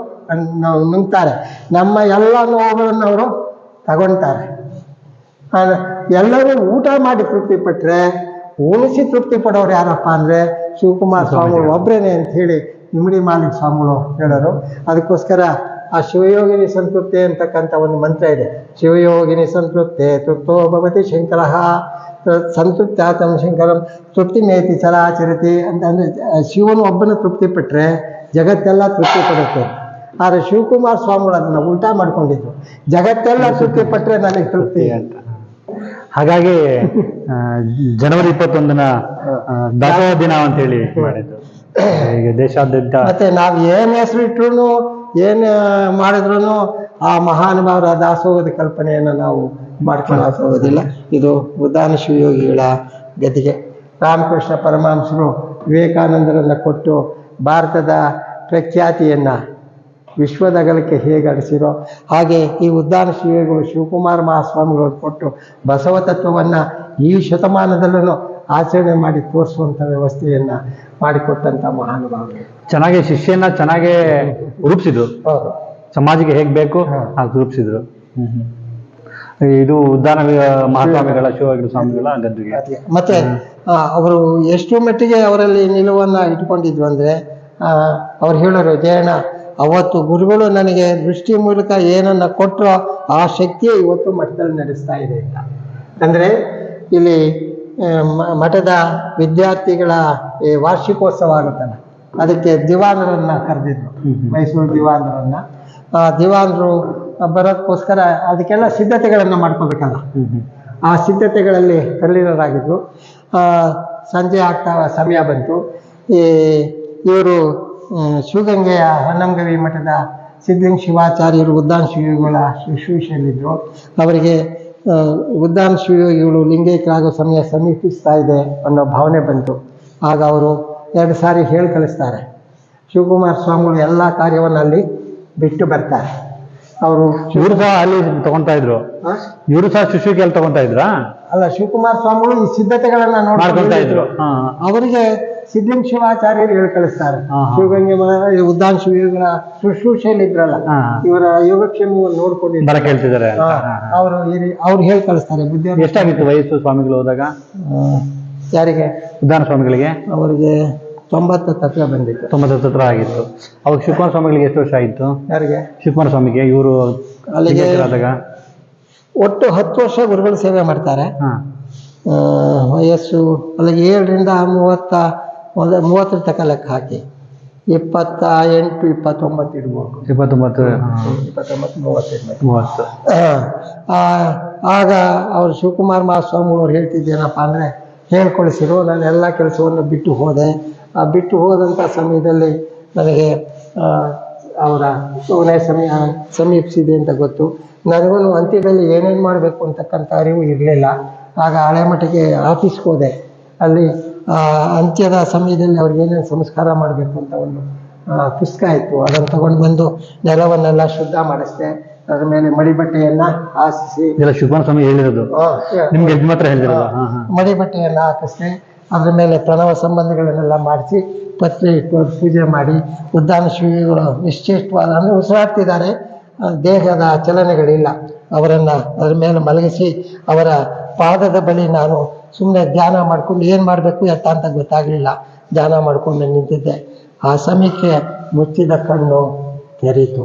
ನುಂಗ್ತಾರೆ. ನಮ್ಮ ಎಲ್ಲ ನೋವುಗಳನ್ನು ಅವರು ತಗೊಂತಾರೆ. ಎಲ್ಲರೂ ಊಟ ಮಾಡಿ ತೃಪ್ತಿ ಪಟ್ರೆ ಉಣಿಸಿ ತೃಪ್ತಿ ಪಡೋರು ಯಾರಪ್ಪ ಅಂದ್ರೆ ಶಿವಕುಮಾರ ಸ್ವಾಮಿಗಳು. ಒಬ್ಬರೇನೆ ಅಂತ ಹೇಳಿ ಇಮಿಡಿ ಮಾಲಿಕ್ ಸ್ವಾಮಿಗಳು ಹೇಳೋರು. ಅದಕ್ಕೋಸ್ಕರ ಆ ಶಿವಯೋಗಿನಿ ಸಂತೃಪ್ತಿ ಅಂತಕ್ಕಂಥ ಒಂದು ಮಂತ್ರ ಇದೆ. ಶಿವಯೋಗಿನಿ ಸಂತೃಪ್ತಿ ತೃಪ್ತೋ ಭಗವತಿ ಶಂಕರ. ಸಂತೃಪ್ತಾತಂ ಶಂಕರಂ ತೃಪ್ತಿ ಮೇತಿ ಚರಾಚರತಿ ಅಂತ ಅಂದ್ರೆ ಶಿವನು ಒಬ್ಬನ ತೃಪ್ತಿ ಪಟ್ಟರೆ ಜಗತ್ತೆಲ್ಲ ತೃಪ್ತಿ ಪಡುತ್ತೆ. ಆದರೆ ಶಿವಕುಮಾರ ಸ್ವಾಮಿಗಳು ಅದನ್ನ ಉಲ್ಟಾ ಮಾಡ್ಕೊಂಡಿದ್ರು ಜಗತ್ತೆಲ್ಲ ತೃಪ್ತಿ ಪಟ್ಟರೆ ನನಗೆ ತೃಪ್ತಿ. ಅಂತ. ಹಾಗಾಗಿ ಜನವರಿ ಇಪ್ಪತ್ತೊಂದನ ದಸೋ ದಾಸೋಹ ದಿನ ಅಂತ ಹೇಳಿ ಮಾಡಿದ್ದು. ಈಗ ದೇಶಾದ್ಯಂತ ಮತ್ತೆ ನಾವು ಏನ್ ಹೆಸರು ಇಟ್ರು ಏನ್ ಮಾಡಿದ್ರು ಆ ಮಹಾನುಭಾವರ ದಾಸೋಹದ ಕಲ್ಪನೆಯನ್ನು ನಾವು ಮಾಡ್ಕೊಳ್ಳೋಕೆ ಹೋಗೋದಿಲ್ಲ ಇದು ಉದಾನ ಶಿವಯೋಗಿಗಳ ಗತಿಗೆ. ರಾಮಕೃಷ್ಣ ಪರಮಹಂಸರು ವಿವೇಕಾನಂದರನ್ನು ಕೊಟ್ಟು ಭಾರತದ ಪ್ರಖ್ಯಾತಿಯನ್ನು ವಿಶ್ವದಗಲಕ್ಕೆ ಹೇಗೆ ಅಳಿಸಿರೋ ಹಾಗೆ ಈ ಉದ್ದಾನ ಶಿವಯೋಗಿಗಳು ಶಿವಕುಮಾರ ಮಹಾಸ್ವಾಮಿಗಳು ಕೊಟ್ಟು ಬಸವ ತತ್ವವನ್ನು ಈ ಶತಮಾನದಲ್ಲೂ ಆಚರಣೆ ಮಾಡಿ ತೋರಿಸುವಂಥ ವ್ಯವಸ್ಥೆಯನ್ನ ಮಾಡಿಕೊಟ್ಟಂಥ ಮಹಾನುಭಾವರು. ಚೆನ್ನಾಗಿ ಶಿಷ್ಯನ ಚೆನ್ನಾಗಿ ರೂಪಿಸಿದ್ರು. ಹೌದು. ಸಮಾಜಕ್ಕೆ ಹೇಗೆ ಬೇಕು ಹಾಗೆ ರೂಪಿಸಿದ್ರು. ಇದು ಉದ್ದಾನ ಮಹಾಸ್ವಾಮಿಗಳ ಶಿವಗಿರಿ ಸ್ವಾಮಿಗಳ ಗದ್ದುಗೆ ಮತ್ತೆ ಅವರು ಎಷ್ಟು ಮಟ್ಟಿಗೆ ಅವರಲ್ಲಿ ನಿಲುವನ್ನ ಇಟ್ಕೊಂಡಿದ್ರು ಅಂದ್ರೆ ಆ, ಅವ್ರು ಹೇಳೋರು ಜಯಣ್ಣ ಅವತ್ತು ಗುರುಗಳು ನನಗೆ ದೃಷ್ಟಿ ಮೂಲಕ ಏನನ್ನ ಕೊಟ್ಟರೋ ಆ ಶಕ್ತಿಯೇ ಇವತ್ತು ಮಠದಲ್ಲಿ ನಡೆಸ್ತಾ ಇದೆ ಅಂತ. ಅಂದ್ರೆ ಇಲ್ಲಿ ಮಠದ ವಿದ್ಯಾರ್ಥಿಗಳ ಈ ವಾರ್ಷಿಕೋತ್ಸವ ಆಗುತ್ತಲ್ಲ ಅದಕ್ಕೆ ದಿವಾನರನ್ನ ಕರೆದಿದ್ರು. ಮೈಸೂರು ದಿವಾನರನ್ನ. ಆ ದಿವಾನರು ಬರೋದಕ್ಕೋಸ್ಕರ ಅದಕ್ಕೆಲ್ಲ ಸಿದ್ಧತೆಗಳನ್ನು ಮಾಡ್ಕೋಬೇಕಲ್ಲ. ಆ ಸಿದ್ಧತೆಗಳಲ್ಲಿ ತಲ್ಲೀನರಾಗಿದ್ದರು ಸಂಜೆ ಆಗ್ತಾ ಸಮಯ ಬಂತು. ಈ ಇವರು ಶಿವಗಂಗೆಯ ಹೊನ್ನಂಗವಿ ಮಠದ ಸಿದ್ಧಲಿಂಗ ಶಿವಾಚಾರ್ಯರು ಉದ್ದಾನ ಶಿವಿಗಳ ಶುಶ್ರೂಷೆಯಲ್ಲಿದ್ದರು ಅವರಿಗೆ ಉದ್ದಾನ ಇವಳು ಲಿಂಗೈಕ್ಯರಾಗೋ ಸಮಯ ಸಮೀಪಿಸ್ತಾ ಇದೆ ಅನ್ನೋ ಭಾವನೆ ಬಂತು. ಆಗ ಅವರು ಎರಡು ಸಾರಿ ಹೇಳಿ ಕಳಿಸ್ತಾರೆ. ಶಿವಕುಮಾರ ಸ್ವಾಮಿಗಳು ಎಲ್ಲ ಕಾರ್ಯವನ್ನು ಅಲ್ಲಿ ಬಿಟ್ಟು ಬರ್ತಾರೆ. ಅವರು ಇವರು ಸಹ ಅಲ್ಲಿ ತಗೊಂತಾ ಇದ್ರು. ಇವರು ಸಹ ಅಲ್ಲಿ ತಗೊಂತಾ ಇದ್ರಾ? ಅಲ್ಲ ಶಿವಕುಮಾರ ಸ್ವಾಮಿಗಳು ಈ ಸಿದ್ಧತೆಗಳನ್ನ ನೋಡ್ತಾ ನೋಡ್ಕೊಂತ ಇದ್ರು. ಅವರಿಗೆ ಸಿದ್ಧಲಿಂಗ ಶಿವಾಚಾರ್ಯರು ಹೇಳಿ ಕಳಿಸ್ತಾರೆ. ಶಿವಗಂಗೆ ಮಹಾರಾಜ ಈ ಯೋಗಗಳ ಶಿವಗಳ ಶುಶ್ರೂಷೆಯಲ್ಲಿ ಇದ್ರಲ್ಲ ಇವರ ಯೋಗಕ್ಷೇಮವನ್ನು ನೋಡ್ಕೊಂಡು ಬರ ಕೇಳ್ತಿದ್ದಾರೆ. ಅವರು ಅವ್ರು ಹೇಳಿ ಕಳಿಸ್ತಾರೆ ಬುದ್ಧಿ ಎಷ್ಟಾಗಿತ್ತು ವಯಸ್ಸು ಸ್ವಾಮಿಗಳು ಹೋದಾಗ? ಯಾರಿಗೆ? ಉದ್ದಾನ ಸ್ವಾಮಿಗಳಿಗೆ? ಅವರಿಗೆ ತೊಂಬತ್ತು ತತ್ರ ಬಂದಿತ್ತು. ತೊಂಬತ್ತು ತತ್ರ ಆಗಿತ್ತು. ಅವಾಗ ಶಿವಕುಮಾರ ಸ್ವಾಮಿಗಳಿಗೆ ಎಷ್ಟು ವರ್ಷ ಆಯಿತು? ಯಾರಿಗೆ? ಶಿವಕುಮಾರ ಸ್ವಾಮಿಗೆ ಇವರು ಅಲ್ಲಿಗೆ ಆದಾಗ ಒಟ್ಟು ಹತ್ತು ವರ್ಷ ಗುರುಗಳು ಸೇವೆ ಮಾಡ್ತಾರೆ. ವಯಸ್ಸು ಅಲ್ಲಿಗೆ ಏಳರಿಂದ ಮೂವತ್ತ ಒಂದು ಮೂವತ್ತರ ತಕ ಲೆಕ್ಕ ಹಾಕಿ. ಇಪ್ಪತ್ತ ಎಂಟು ಇಪ್ಪತ್ತೊಂಬತ್ತು ಇಡ್ಬೋದು ಇಪ್ಪತ್ತೊಂಬತ್ತು ಇಪ್ಪತ್ತೊಂಬತ್ತು ಮೂವತ್ತು. ಆ, ಆಗ ಅವರು ಶಿವಕುಮಾರ್ ಮಹಾಸ್ವಾಮಿಗಳು ಅವ್ರು ಹೇಳ್ತಿದ್ದೇನಪ್ಪ ಅಂದರೆ ಹೇಳ್ಕೊಳಿಸಿರು ನಾನು ಎಲ್ಲ ಕೆಲಸವನ್ನು ಬಿಟ್ಟು ಹೋದೆ. ಆ ಬಿಟ್ಟು ಹೋದಂಥ ಸಮಯದಲ್ಲಿ ನನಗೆ ಅವರ ಕೊನೆ ಸಮಯ ಸಮೀಪಿಸಿದೆ ಅಂತ ಗೊತ್ತು. ನನಗೂ ಅಂತ್ಯದಲ್ಲಿ ಏನೇನು ಮಾಡಬೇಕು ಅಂತಕ್ಕಂಥ ಅರಿವು ಇರಲಿಲ್ಲ. ಆಗ ಹಳೆ ಮಠಕ್ಕೆ ಆಫೀಸ್ಗೆ ಹೋದೆ. ಅಲ್ಲಿ ಅಂತ್ಯದ ಸಮಯದಲ್ಲಿ ಅವ್ರಿಗೆ ಏನೇನು ಸಂಸ್ಕಾರ ಮಾಡಬೇಕು ಅಂತ ಒಂದು ಆ, ಪುಸ್ತಕ ಇತ್ತು. ಅದನ್ನು ತಗೊಂಡು ಬಂದು ನೆಲವನ್ನೆಲ್ಲ ಶುದ್ಧ ಮಾಡಿಸ್ದೆ. ಅದ್ರ ಮೇಲೆ ಮಡಿಬಟ್ಟೆಯನ್ನ ಹಾಸಿಸಿ. ಮಡಿ ಶಿವಕುಮಾರ ಸ್ವಾಮಿ ಹೇಳಿರೋದು. ಆ, ನಿಮ್ಗೆ ಮಾತ್ರ ಹೇಳಿದಿರಲ್ಲ? ಹಾ ಹಾ. ಮಡಿಬಟ್ಟೆಯನ್ನ ಹಾಕಿಸ್ದೆ. ಅದ್ರ ಮೇಲೆ ಪ್ರಣವ ಸಂಬಂಧಗಳನ್ನೆಲ್ಲ ಮಾಡಿಸಿ ಪತ್ರೆ ಇಟ್ಟು ಪೂಜೆ ಮಾಡಿ ಉದ್ದಾನ ಶ್ರೀಗಳು ನಿಶ್ಚೇಷ್ಟವಾದ ಅಂದರೆ ಉಸಿರಾಡ್ತಿದ್ದಾರೆ. ದೇಹದ ಚಲನೆಗಳಿಲ್ಲ. ಅವರನ್ನು ಅದ್ರ ಮೇಲೆ ಮಲಗಿಸಿ ಅವರ ಪಾದದ ಬಳಿ ನಾನು ಸುಮ್ಮನೆ ಧ್ಯಾನ ಮಾಡ್ಕೊಂಡು ಏನು ಮಾಡಬೇಕು ಎತ್ತ ಅಂತ ಗೊತ್ತಾಗಲಿಲ್ಲ. ಧ್ಯಾನ ಮಾಡ್ಕೊಂಡು ನಿಂತಿದ್ದೆ. ಆ ಸಮಯಕ್ಕೆ ಮುಚ್ಚಿದ ಕಣ್ಣು ತೆರೀತು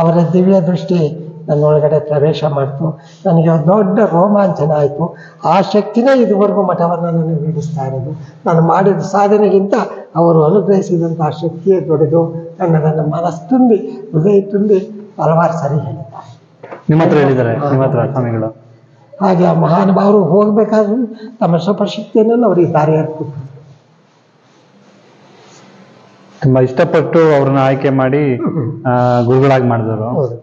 ಅವರ ದಿವ್ಯ ದೃಷ್ಟಿ ನನ್ನೊಳಗಡೆ ಪ್ರವೇಶ ಮಾಡ್ತು. ನನಗೆ ದೊಡ್ಡ ರೋಮಾಂಚನ ಆಯಿತು. ಆ ಶಕ್ತಿನೇ ಇದುವರೆಗೂ ಮಠವನ್ನು ನನಗೆ ನೀಡಿಸ್ತಾ ಇರೋದು. ನಾನು ಮಾಡಿದ ಸಾಧನೆಗಿಂತ ಅವರು ಅನುಗ್ರಹಿಸಿದಂಥ ಶಕ್ತಿಯೇ ದೊಡ್ಡದು ನನ್ನ ನನ್ನ ಮನಸ್ಸು ತುಂಬಿ, ಹೃದಯ ತುಂಬಿ ಹಲವಾರು ಸರಿ ಹೇಳಿದ್ದಾರೆ. ನಿಮ್ಮ ಹತ್ರ ಹೇಳಿದ್ದಾರೆ ನಿಮ್ಮ ಹತ್ರ ಸ್ವಾಮಿಗಳು? ಹಾಗೆ ಆ ಮಹಾನುಭಾವರು ಹೋಗ್ಬೇಕಾದ್ರೂ ತಮ್ಮ ಸ್ವಪಶಕ್ತಿಯನ್ನು ಅವರಿಗೆ ದಾರಿ ಹರಿಕೊಟ್ರು ತುಂಬಾ ಇಷ್ಟಪಟ್ಟು ಅವ್ರನ್ನ ಆಯ್ಕೆ ಮಾಡಿ ಗುರುಗಳಾಗಿ ಮಾಡಿದವರು. ಹೌದು.